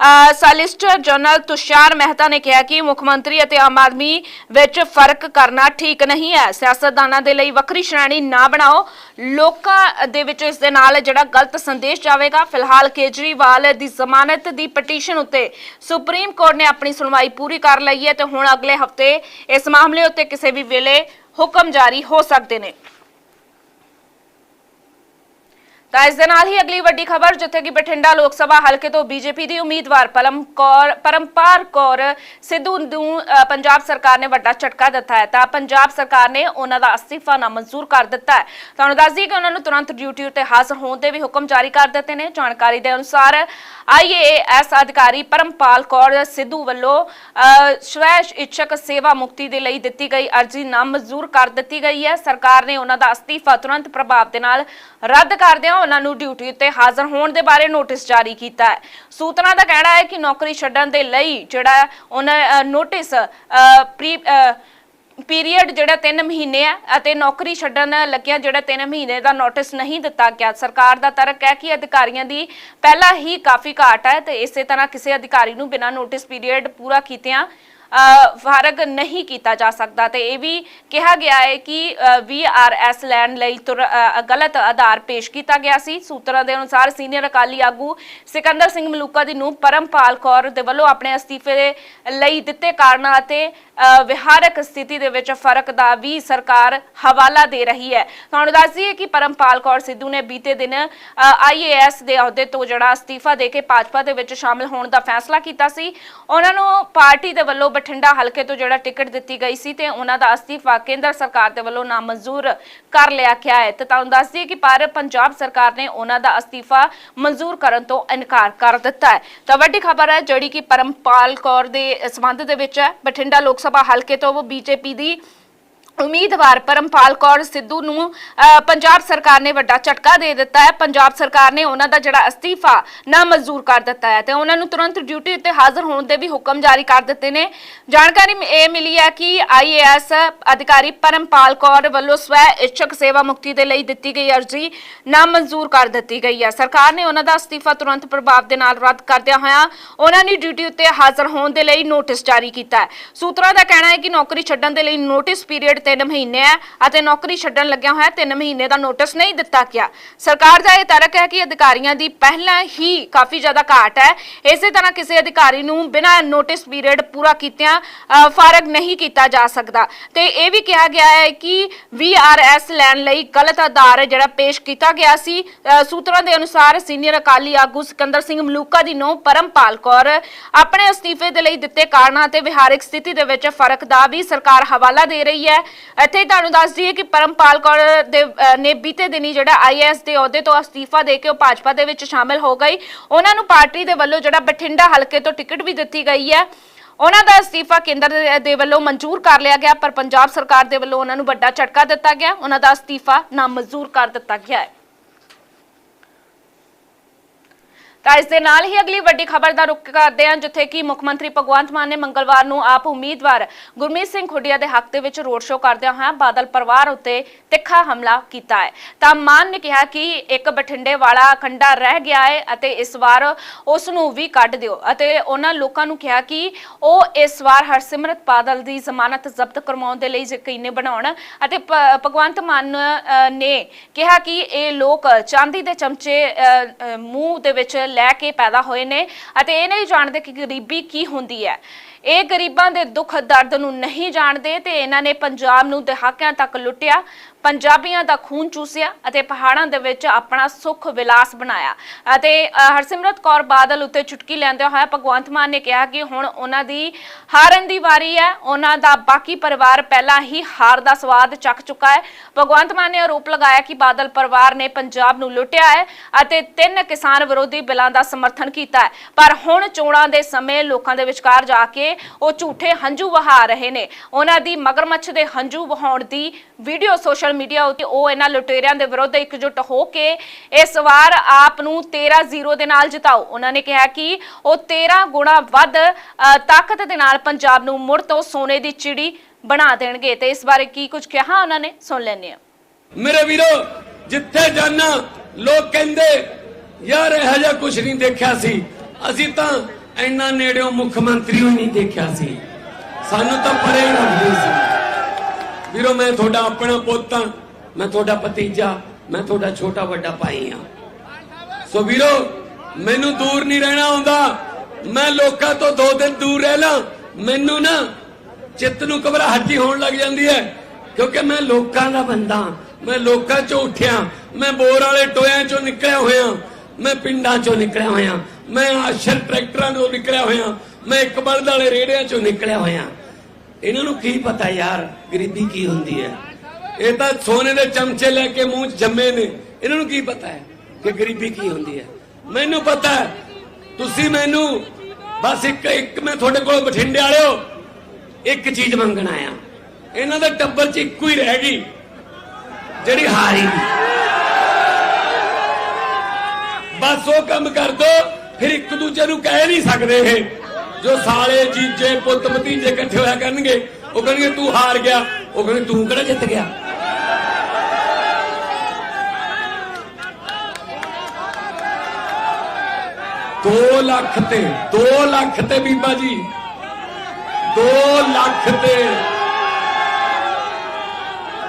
ਸਾਲਿਸਟਰ ਜਨਰਲ ਤੁਸ਼ਾਰ ਮਹਿਤਾ ਨੇ ਕਿਹਾ ਕਿ ਮੁੱਖ ਮੰਤਰੀ ਅਤੇ ਆਮ ਆਦਮੀ ਵਿੱਚ ਫ਼ਰਕ ਕਰਨਾ ਠੀਕ ਨਹੀਂ ਹੈ। ਸਿਆਸਤਦਾਨਾਂ ਦੇ ਲਈ ਵੱਖਰੀ ਸ਼੍ਰੇਣੀ ਨਾ ਬਣਾਓ। ਲੋਕਾਂ ਦੇ ਵਿੱਚ ਇਸ ਦੇ ਨਾਲ ਜਿਹੜਾ ਗਲਤ ਸੰਦੇਸ਼ ਜਾਵੇਗਾ। ਫਿਲਹਾਲ ਕੇਜਰੀਵਾਲ ਦੀ ਜ਼ਮਾਨਤ ਦੀ ਪਟੀਸ਼ਨ ਉੱਤੇ ਸੁਪਰੀਮ ਕੋਰਟ ਨੇ ਆਪਣੀ ਸੁਣਵਾਈ ਪੂਰੀ ਕਰ ਲਈ ਹੈ ਤੇ ਹੁਣ ਅਗਲੇ ਹਫ਼ਤੇ ਇਸ ਮਾਮਲੇ ਉੱਤੇ ਕਿਸੇ ਵੀ ਵੇਲੇ ਹੁਕਮ ਜਾਰੀ ਹੋ ਸਕਦੇ ਨੇ। ਤਾਂ ਇਸ ਦੇ ਨਾਲ ਹੀ ਅਗਲੀ ਵੱਡੀ ਖਬਰ, ਜਿੱਥੇ ਕਿ ਬਠਿੰਡਾ ਲੋਕ ਸਭਾ ਹਲਕੇ ਤੋਂ ਬੀਜੇਪੀ ਦੀ ਉਮੀਦਵਾਰ ਪਲਮ ਕੌਰ ਪਰਮਪਾਰ ਕੌਰ ਸਿੱਧੂ ਨੂੰ ਪੰਜਾਬ ਸਰਕਾਰ ਨੇ ਵੱਡਾ ਝਟਕਾ ਦਿੱਤਾ ਹੈ। ਤਾਂ ਪੰਜਾਬ ਸਰਕਾਰ ਨੇ ਉਹਨਾਂ ਦਾ ਅਸਤੀਫਾ ਨਾਮਨਜ਼ੂਰ ਕਰ ਦਿੱਤਾ ਹੈ। ਤੁਹਾਨੂੰ ਦੱਸ ਦਈਏ ਕਿ ਉਹਨਾਂ ਨੂੰ ਤੁਰੰਤ ਡਿਊਟੀ ਉੱਤੇ ਹਾਜ਼ਰ ਹੋਣ ਦੇ ਵੀ ਹੁਕਮ ਜਾਰੀ ਕਰ ਦਿੱਤੇ ਨੇ। ਜਾਣਕਾਰੀ ਦੇ ਅਨੁਸਾਰ ਆਈਏਐਸ ਅਧਿਕਾਰੀ ਪਰਮਪਾਲ ਕੌਰ ਸਿੱਧੂ ਵੱਲੋਂ ਸਵੈ ਇੱਛਕ ਸੇਵਾ ਮੁਕਤੀ ਦੇ ਲਈ ਦਿੱਤੀ ਗਈ ਅਰਜ਼ੀ ਨਾਮਨਜ਼ੂਰ ਕਰ ਦਿੱਤੀ ਗਈ ਹੈ। ਸਰਕਾਰ ਨੇ ਉਹਨਾਂ ਦਾ ਅਸਤੀਫਾ ਤੁਰੰਤ ਪ੍ਰਭਾਵ ਦੇ ਨਾਲ ਰੱਦ ਕਰਦਿਆਂ ਉਹਨਾਂ ਨੂੰ ਡਿਊਟੀ ਉੱਤੇ ਹਾਜ਼ਰ ਹੋਣ ਦੇ ਬਾਰੇ ਨੋਟਿਸ ਜਾਰੀ ਕੀਤਾ ਹੈ। ਸੂਤਰਾਂ ਦਾ ਕਹਿਣਾ ਹੈ ਕਿ ਨੌਕਰੀ ਛੱਡਣ ਦੇ ਲਈ ਜਿਹੜਾ ਉਹਨਾਂ ਨੋਟਿਸ ਪ੍ਰੀ ਪੀਰੀਅਡ ਜਿਹੜਾ 3 ਮਹੀਨੇ ਹੈ ਅਤੇ ਨੌਕਰੀ ਛੱਡਣ ਲੱਗਿਆ ਜਿਹੜਾ 3 ਮਹੀਨੇ ਦਾ ਨੋਟਿਸ ਨਹੀਂ ਦਿੱਤਾ ਗਿਆ। ਸਰਕਾਰ ਦਾ ਤਰਕ ਹੈ ਕਿ ਅਧਿਕਾਰੀਆਂ ਦੀ ਪਹਿਲਾਂ ਹੀ ਕਾਫੀ ਘਾਟ ਹੈ ਤੇ ਇਸੇ ਤਰ੍ਹਾਂ ਕਿਸੇ ਅਧਿਕਾਰੀ ਨੂੰ ਬਿਨਾਂ ਨੋਟਿਸ ਪੀਰੀਅਡ ਪੂਰਾ ਕੀਤਿਆਂ ਅ, ਨਹੀਂ ਕੀਤਾ ਜਾ ਸਕਦਾ ਤੇ ਇਹ ਵੀ ਕਿਹਾ ਗਿਆ ਹੈ ਕਿ ਵੀਆਰਐਸ ਲੈਣ ਲਈ ਤੁਰ- ਗਲਤ ਆਧਾਰ ਪੇਸ਼ ਕੀਤਾ ਗਿਆ ਸੀ। ਸੂਤਰਾਂ ਦੇ ਅਨੁਸਾਰ ਸੀਨੀਅਰ ਅਕਾਲੀ ਆਗੂ ਸਿਕੰਦਰ ਸਿੰਘ ਮਲੂਕਾ ਦੀ ਨੂੰ ਪਰਮਪਾਲ ਕੌਰ ਦੇ ਵੱਲੋਂ ਆਪਣੇ ਅਸਤੀਫੇ ਦੇ ਲਈ ਦਿੱਤੇ ਕਾਰਨਾਂ ਅਤੇ ਵਿਹਾਰਕ ਸਥਿਤੀ ਦੇ ਵਿੱਚ ਫ਼ਰਕ ਦਾ ਵੀ ਸਰਕਾਰ ਹਵਾਲਾ ਦੇ ਰਹੀ ਹੈ। ਤੁਹਾਨੂੰ ਦੱਸ ਦਈਏ ਕਿ ਪਰਮਪਾਲ ਕੌਰ ਸਿੱਧੂ ਨੇ ਬੀਤੇ ਦਿਨ ਆਈਏਐਸ ਦੇ ਅਹੁਦੇ ਤੋਂ ਜਿਹੜਾ ਅਸਤੀਫਾ ਦੇ ਕੇ ਭਾਜਪਾ ਦੇ ਵਿੱਚ ਸ਼ਾਮਲ ਹੋਣ ਦਾ ਫੈਸਲਾ ਕੀਤਾ ਸੀ। ਉਹਨਾਂ ਨੂੰ ਪਾਰਟੀ ਦੇ ਵੱਲੋਂ ਬਠਿੰਡਾ ਹਲਕੇ ਤੋਂ ਜਿਹੜਾ ਟਿਕਟ ਦਿੱਤੀ ਗਈ ਸੀ ਤੇ ਉਹਨਾਂ ਦਾ ਅਸਤੀਫਾ ਕੇਂਦਰ ਸਰਕਾਰ ਦੇ ਵੱਲੋਂ ਨਾਮਨਜ਼ੂਰ ਕਰ ਲਿਆ ਗਿਆ ਹੈ। ਤੇ ਤੁਹਾਨੂੰ ਦੱਸ ਦਈਏ ਕਿ ਪਰ ਪੰਜਾਬ ਸਰਕਾਰ ਨੇ ਉਹਨਾਂ ਦਾ ਅਸਤੀਫਾ ਮਨਜ਼ੂਰ ਕਰਨ ਤੋਂ ਇਨਕਾਰ ਕਰ ਦਿੱਤਾ ਹੈ। ਤਾਂ ਵੱਡੀ ਖਬਰ ਹੈ ਜਿਹੜੀ ਕਿ ਪਰਮਪਾਲ ਕੌਰ ਦੇ ਸੰਬੰਧ ਦੇ ਵਿੱਚ ਹੈ। ਬਠਿੰਡਾ ਲੋਕ ਸਭਾ ਹਲਕੇ ਤੋਂ ਬੀਜੇਪੀ ਦੀ ਉਮੀਦਵਾਰ ਪਰਮਪਾਲ ਕੌਰ ਸਿੱਧੂ ਨੂੰ ਪੰਜਾਬ ਸਰਕਾਰ ਨੇ ਵੱਡਾ ਝਟਕਾ ਦੇ ਦਿੱਤਾ ਹੈ। ਪੰਜਾਬ ਸਰਕਾਰ ਨੇ ਉਹਨਾਂ ਦਾ ਜਿਹੜਾ ਅਸਤੀਫਾ ਨਾ ਮਨਜ਼ੂਰ ਕਰ ਦਿੱਤਾ ਹੈ ਤੇ ਉਹਨਾਂ ਨੂੰ ਤੁਰੰਤ ਡਿਊਟੀ ਉੱਤੇ ਹਾਜ਼ਰ ਹੋਣ ਦੇ ਵੀ ਹੁਕਮ ਜਾਰੀ ਕਰ ਦਿੱਤੇ ਨੇ। ਜਾਣਕਾਰੀ ਇਹ ਮਿਲੀ ਹੈ ਕਿ ਆਈਏਐਸ ਅਧਿਕਾਰੀ ਪਰਮਪਾਲ ਕੌਰ ਵੱਲੋਂ ਸਵੈ ਇੱਛਕ ਸੇਵਾ ਮੁਕਤੀ ਦੇ ਲਈ ਦਿੱਤੀ ਗਈ ਅਰਜ਼ੀ ਨਾ ਮਨਜ਼ੂਰ ਕਰ ਦਿੱਤੀ ਗਈ ਹੈ। ਸਰਕਾਰ ਨੇ ਉਹਨਾਂ ਦਾ ਅਸਤੀਫਾ ਤੁਰੰਤ ਪ੍ਰਭਾਵ ਦੇ ਨਾਲ ਰੱਦ ਕਰਦਿਆਂ ਹੋਇਆ ਉਹਨਾਂ ਦੀ ਡਿਊਟੀ ਉੱਤੇ ਹਾਜ਼ਰ ਹੋਣ ਦੇ ਲਈ ਨੋਟਿਸ ਜਾਰੀ ਕੀਤਾ ਹੈ। ਸੂਤਰਾਂ ਦਾ ਕਹਿਣਾ ਹੈ ਕਿ ਨੌਕਰੀ ਛੱਡਣ ਦੇ ਲਈ ਨੋਟਿਸ ਪੀਰੀਅਡ 3 ਮਹੀਨੇ ਹੈ ਅਤੇ ਨੌਕਰੀ ਛੱਡਣ ਲੱਗਿਆ ਹੋਇਆ 3 ਮਹੀਨੇ ਦਾ ਨੋਟਿਸ ਨਹੀਂ ਦਿੱਤਾ ਗਿਆ। ਸਰਕਾਰ ਦਾ ਇਹ ਤਰਕ ਹੈ ਕਿ ਅਧਿਕਾਰੀਆਂ ਦੀ ਪਹਿਲਾਂ ਹੀ ਕਾਫੀ ਜ਼ਿਆਦਾ ਘਾਟ ਹੈ। ਇਸੇ ਤਰ੍ਹਾਂ ਕਿਸੇ ਅਧਿਕਾਰੀ ਨੂੰ ਬਿਨਾਂ ਨੋਟਿਸ ਪੀਰੀਅਡ ਪੂਰਾ ਕੀਤਿਆਂ ਫਾਰਗ ਨਹੀਂ ਕੀਤਾ ਜਾ ਸਕਦਾ। ਤੇ ਇਹ ਵੀ ਕਿਹਾ ਗਿਆ ਹੈ ਕਿ ਵੀਆਰਐਸ ਲੈਣ ਲਈ ਗਲਤ ਆਧਾਰ ਜਿਹੜਾ ਪੇਸ਼ ਕੀਤਾ ਗਿਆ ਸੀ। ਸੂਤਰਾਂ ਦੇ ਅਨੁਸਾਰ ਸੀਨੀਅਰ ਅਕਾਲੀ ਆਗੂ ਸਿਕੰਦਰ ਸਿੰਘ ਮਲੂਕਾ ਦੀ ਨੋ ਪਰਮਪਾਲ ਕੌਰ ਆਪਣੇ ਅਸਤੀਫੇ ਦੇ ਲਈ ਦਿੱਤੇ ਕਾਰਨਾਂ ਅਤੇ ਵਿਹਾਰਿਕ ਸਥਿਤੀ ਦੇ ਵਿੱਚ ਫ਼ਰਕ ਦਾ ਵੀ ਸਰਕਾਰ ਹਵਾਲਾ ਦੇ ਰਹੀ ਹੈ। ਇੱਥੇ ਤੁਹਾਨੂੰ ਦੱਸ ਦਈਏ ਕਿ ਪਰਮਪਾਲ ਕੌਰ ਦੇ ਅ, ਨੇ ਬੀਤੇ ਦਿਨੀ ਜਿਹੜਾ ਆਈਐਸ ਦੇ ਅਹੁਦੇ ਤੋਂ ਅਸਤੀਫਾ ਦੇ ਕੇ ਉਹ ਭਾਜਪਾ ਦੇ ਵਿੱਚ ਸ਼ਾਮਿਲ ਹੋ ਗਈ। ਉਹਨਾਂ ਨੂੰ ਪਾਰਟੀ ਦੇ ਵੱਲੋਂ ਜਿਹੜਾ ਬਠਿੰਡਾ ਹਲਕੇ ਤੋਂ ਟਿਕਟ ਵੀ ਦਿੱਤੀ ਗਈ ਹੈ। ਉਹਨਾਂ ਦਾ ਅਸਤੀਫਾ ਕੇਂਦਰ ਦੇ- ਦੇ ਵੱਲੋਂ ਮਨਜ਼ੂਰ ਕਰ ਲਿਆ ਗਿਆ ਪਰ ਪੰਜਾਬ ਸਰਕਾਰ ਦੇ ਵੱਲੋਂ ਉਹਨਾਂ ਨੂੰ ਵੱਡਾ ਝਟਕਾ ਦਿੱਤਾ ਗਿਆ। ਉਹਨਾਂ ਦਾ ਅਸਤੀਫਾ ਨਾਮਨਜ਼ੂਰ ਕਰ ਦਿੱਤਾ ਗਿਆ ਹੈ। ਤਾਂ ਇਸ ਦੇ ਨਾਲ ਹੀ ਅਗਲੀ ਵੱਡੀ ਖਬਰ ਦਾ ਰੁਖ ਕਰਦੇ ਹਾਂ, ਜਿੱਥੇ ਕਿ ਮੁੱਖ ਮੰਤਰੀ ਭਗਵੰਤ ਮਾਨ ਨੇ ਮੰਗਲਵਾਰ ਨੂੰ ਆਪ ਉਮੀਦਵਾਰ ਗੁਰਮੀਤ ਸਿੰਘ ਖੁੱਡੀਆ ਦੇ ਹੱਕ ਦੇ ਵਿੱਚ ਰੋਡ ਸ਼ੋਅ ਕਰਦਿਆਂ ਹੋਇਆਂ ਬਾਦਲ ਪਰਿਵਾਰ ਉੱਤੇ ਤਿੱਖਾ ਹਮਲਾ ਕੀਤਾ ਹੈ। ਤਾਂ ਮਾਨ ਨੇ ਕਿਹਾ ਕਿ ਇੱਕ ਬਠਿੰਡੇ ਵਾਲਾ ਖੰਡਾ ਰਹਿ ਗਿਆ ਹੈ ਅਤੇ ਇਸ ਵਾਰ ਉਸ ਨੂੰ ਵੀ ਕੱਢ ਦਿਓ ਅਤੇ ਉਹਨਾਂ ਲੋਕਾਂ ਨੂੰ ਕਿਹਾ ਕਿ ਉਹ ਇਸ ਵਾਰ ਹਰਸਿਮਰਤ ਬਾਦਲ ਦੀ ਜ਼ਮਾਨਤ ਜ਼ਬਤ ਕਰਵਾਉਣ ਦੇ ਲਈ ਯਕੀਨੀ ਬਣਾਉਣ ਅਤੇ ਭਗਵੰਤ ਮਾਨ ਨੇ ਕਿਹਾ ਕਿ ਇਹ ਲੋਕ ਚਾਂਦੀ ਦੇ ਚਮਚੇ ਮੂੰਹ ਦੇ ਵਿੱਚ ਲੈ ਕੇ ਪੈਦਾ ਹੋਏ ਨੇ ਅਤੇ ਇਹ ਨਹੀਂ ਜਾਣਦੇ ਕਿ ਗਰੀਬੀ ਕੀ ਹੁੰਦੀ ਹੈ। ਇਹ ਗਰੀਬਾਂ ਦੇ ਦੁੱਖ ਦਰਦ ਨੂੰ ਨਹੀਂ ਜਾਣਦੇ ਤੇ ਇਹਨਾਂ ਨੇ ਪੰਜਾਬ ਨੂੰ ਦਹਾਕਿਆਂ ਤੱਕ ਲੁੱਟਿਆ। ਪੰਜਾਬੀਆਂ ਦਾ ਖੂਨ ਚੂਸਿਆ ਅਤੇ ਪਹਾੜਾਂ ਦੇ ਵਿੱਚ ਆਪਣਾ ਸੁੱਖ ਵਿਲਾਸ ਬਣਾਇਆ। ਅਤੇ ਹਰਸਿਮਰਤ ਕੌਰ ਬਾਦਲ ਉੱਤੇ ਚੁਟਕੀ ਲੈਂਦੇ ਹੋਇਆ ਭਗਵੰਤ ਮਾਨ ਨੇ ਕਿਹਾ ਕਿ ਹੁਣ ਉਹਨਾਂ ਦੀ ਹਾਰਨ ਦੀ ਵਾਰੀ ਹੈ। ਉਹਨਾਂ ਦਾ ਬਾਕੀ ਪਰਿਵਾਰ ਪਹਿਲਾਂ ਹੀ ਹਾਰ ਦਾ ਸਵਾਦ ਚੱਕ ਚੁੱਕਾ ਹੈ। ਭਗਵੰਤ ਮਾਨ ਨੇ ਆਰੋਪ ਲਗਾਇਆ ਕਿ ਬਾਦਲ ਪਰਿਵਾਰ ਨੇ ਪੰਜਾਬ ਨੂੰ ਲੁੱਟਿਆ ਹੈ ਅਤੇ ਤਿੰਨ ਕਿਸਾਨ ਵਿਰੋਧੀ ਬਿੱਲਾਂ ਦਾ ਸਮਰਥਨ ਕੀਤਾ ਹੈ। ਪਰ ਹੁਣ ਚੋਣਾਂ ਦੇ ਸਮੇਂ ਲੋਕਾਂ ਦੇ ਵਿਚਕਾਰ ਜਾ ਕੇ ਉਹ ਝੂਠੇ ਹੰਝੂ ਵਹਾ ਰਹੇ ਨੇ। ਉਹਨਾਂ ਦੀ ਮਗਰਮੱਛ ਦੇ ਹੰਝੂ ਵਹਾਉਣ ਦੀ ਵੀਡੀਓ ਸੋਸ਼ਲ ਮੀਡੀਆ ਉੱਤੇ ਉਹ ਇਹਨਾਂ ਲੁਟੇਰਿਆਂ ਦੇ ਵਿਰੁੱਧ ਇਕਜੁੱਟ ਹੋ ਕੇ ਇਸ ਵਾਰ ਆਪ ਨੂੰ 13-0 ਦੇ ਨਾਲ ਜਿਤਾਓ। ਉਹਨਾਂ ਨੇ ਕਿਹਾ ਕਿ ਉਹ 13 ਗੁਣਾ ਵੱਧ ਤਾਕਤ ਦੇ ਨਾਲ ਪੰਜਾਬ ਨੂੰ ਮੁੜ ਤੋਂ ਸੋਨੇ ਦੀ ਚਿੜੀ ਬਣਾ ਦੇਣਗੇ। ਤੇ ਇਸ ਬਾਰੇ ਕੀ ਕੁਝ ਕਿਹਾ ਉਹਨਾਂ ਨੇ? ਸੁਣ ਲੈਂਦੇ ਹਾਂ। ਮੇਰੇ ਵੀਰੋ, ਜਿੱਥੇ ਜਾਣਾ, ਲੋਕ ਕਹਿੰਦੇ, ਯਾਰ, ਇਹ ਜਿਹਾ ਕੁਝ ਨਹੀਂ ਦੇਖਿਆ ਸੀ। ਅਸੀਂ ਤਾਂ ਇੰਨਾ ਨੇੜਿਓਂ ਮੁੱਖ ਮੰਤਰੀ ਨੂੰ ਨਹੀਂ ਦੇਖਿਆ ਸੀ। ਸਾਨੂੰ ਤਾਂ ਪਰੇ ਹੀ ਸੀ। ਵੀਰੋ, ਮੈਂ ਤੁਹਾਡਾ ਆਪਣਾ ਪੁੱਤ ਹਾਂ, ਮੈਂ ਤੁਹਾਡਾ ਭਤੀਜਾ, ਮੈਂ ਤੁਹਾਡਾ ਛੋਟਾ ਵੱਡਾ ਭਾਈ ਹਾਂ। ਸੋ ਵੀਰੋ, ਮੈਨੂੰ ਦੂਰ ਨਹੀਂ ਰਹਿਣਾ ਆਉਂਦਾ। ਮੈਂ ਲੋਕਾਂ ਤੋਂ ਦੋ ਦਿਨ ਦੂਰ ਰਹਿ ਲਾਂ। ਮੈਨੂੰ ਨਾ ਚਿੱਤ ਨੂੰ ਘਬਰਾਹਟੀ ਹੋਣ ਲੱਗ ਜਾਂਦੀ ਹੈ, ਕਿਉਂਕਿ ਮੈਂ ਲੋਕਾਂ ਦਾ ਬੰਦਾ ਮੈਂ ਲੋਕਾਂ ਚੋਂ ਉੱਠਿਆ, ਮੈਂ ਬੋਰ ਵਾਲੇ ਟੋਇਆਂ ਚੋਂ ਨਿਕਲਿਆ ਹੋਇਆ ਮੈਂ ਪਿੰਡਾਂ ਚੋਂ ਨਿਕਲਿਆ ਹੋਇਆ ਮੈਂ ਆਸ਼ਰ ਟਰੈਕਟਰਾਂ ਤੋਂ ਨਿਕਲਿਆ ਹੋਇਆ ਮੈਂ ਇੱਕ ਬਲਦ ਵਾਲੇ ਰੇੜਿਆਂ ਚੋਂ ਨਿਕਲਿਆ ਹੋਇਆ ਇਹਨਾਂ ਨੂੰ ਕੀ ਪਤਾ ਯਾਰ, ਗਰੀਬੀ ਕੀ ਹੁੰਦੀ ਹੈ? ਇਹ ਤਾਂ ਸੋਨੇ ਦੇ ਚਮਚੇ ਲੈ ਕੇ ਮੂੰਹ 'ਚ ਜੰਮੇ ਨੇ। ਇਹਨਾਂ ਨੂੰ ਕੀ ਪਤਾ ਹੈ ਕਿ ਗਰੀਬੀ ਕੀ ਹੁੰਦੀ ਹੈ? ਮੈਨੂੰ ਪਤਾ ਹੈ, ਤੁਸੀਂ ਮੈਨੂੰ ਬਸ ਇੱਕ ਇੱਕ ਮੈਂ ਤੁਹਾਡੇ ਕੋਲ ਬਠਿੰਡੇ ਵਾਲਿਓ, ਇੱਕ ਚੀਜ਼ ਮੰਗਣ ਆਇਆ। ਇਹਨਾਂ ਦੇ ਟੱਬਰ 'ਚ ਇੱਕੋ ਹੀ ਰਹਿ ਗਈ, ਜਿਹੜੀ ਹਾਰੀ ਬਸ ਉਹ ਕੰਮ ਕਰ ਦੋ, ਫਿਰ ਇੱਕ ਦੂਜੇ ਨੂੰ ਕਹਿ ਨਹੀਂ ਸਕਦੇ ਇਹ। ਜੋ ਸਾਲੇ ਜੀਜੇ ਪੁੱਤ ਭਤੀਜੇ ਇਕੱਠੇ ਹੋਇਆ ਕਰਨਗੇ, ਉਹ ਕਹਿੰਗੇ ਤੂੰ ਹਾਰ ਗਿਆ। ਉਹ ਕਹਿੰਦੇ, ਤੂੰ ਕਿਹੜਾ ਜਿੱਤ ਗਿਆ? ਦੋ ਲੱਖ ਤੇ, ਦੋ ਲੱਖ ਤੇ ਬੀਬਾ ਜੀ। ਦੋ ਲੱਖ ਤੇ।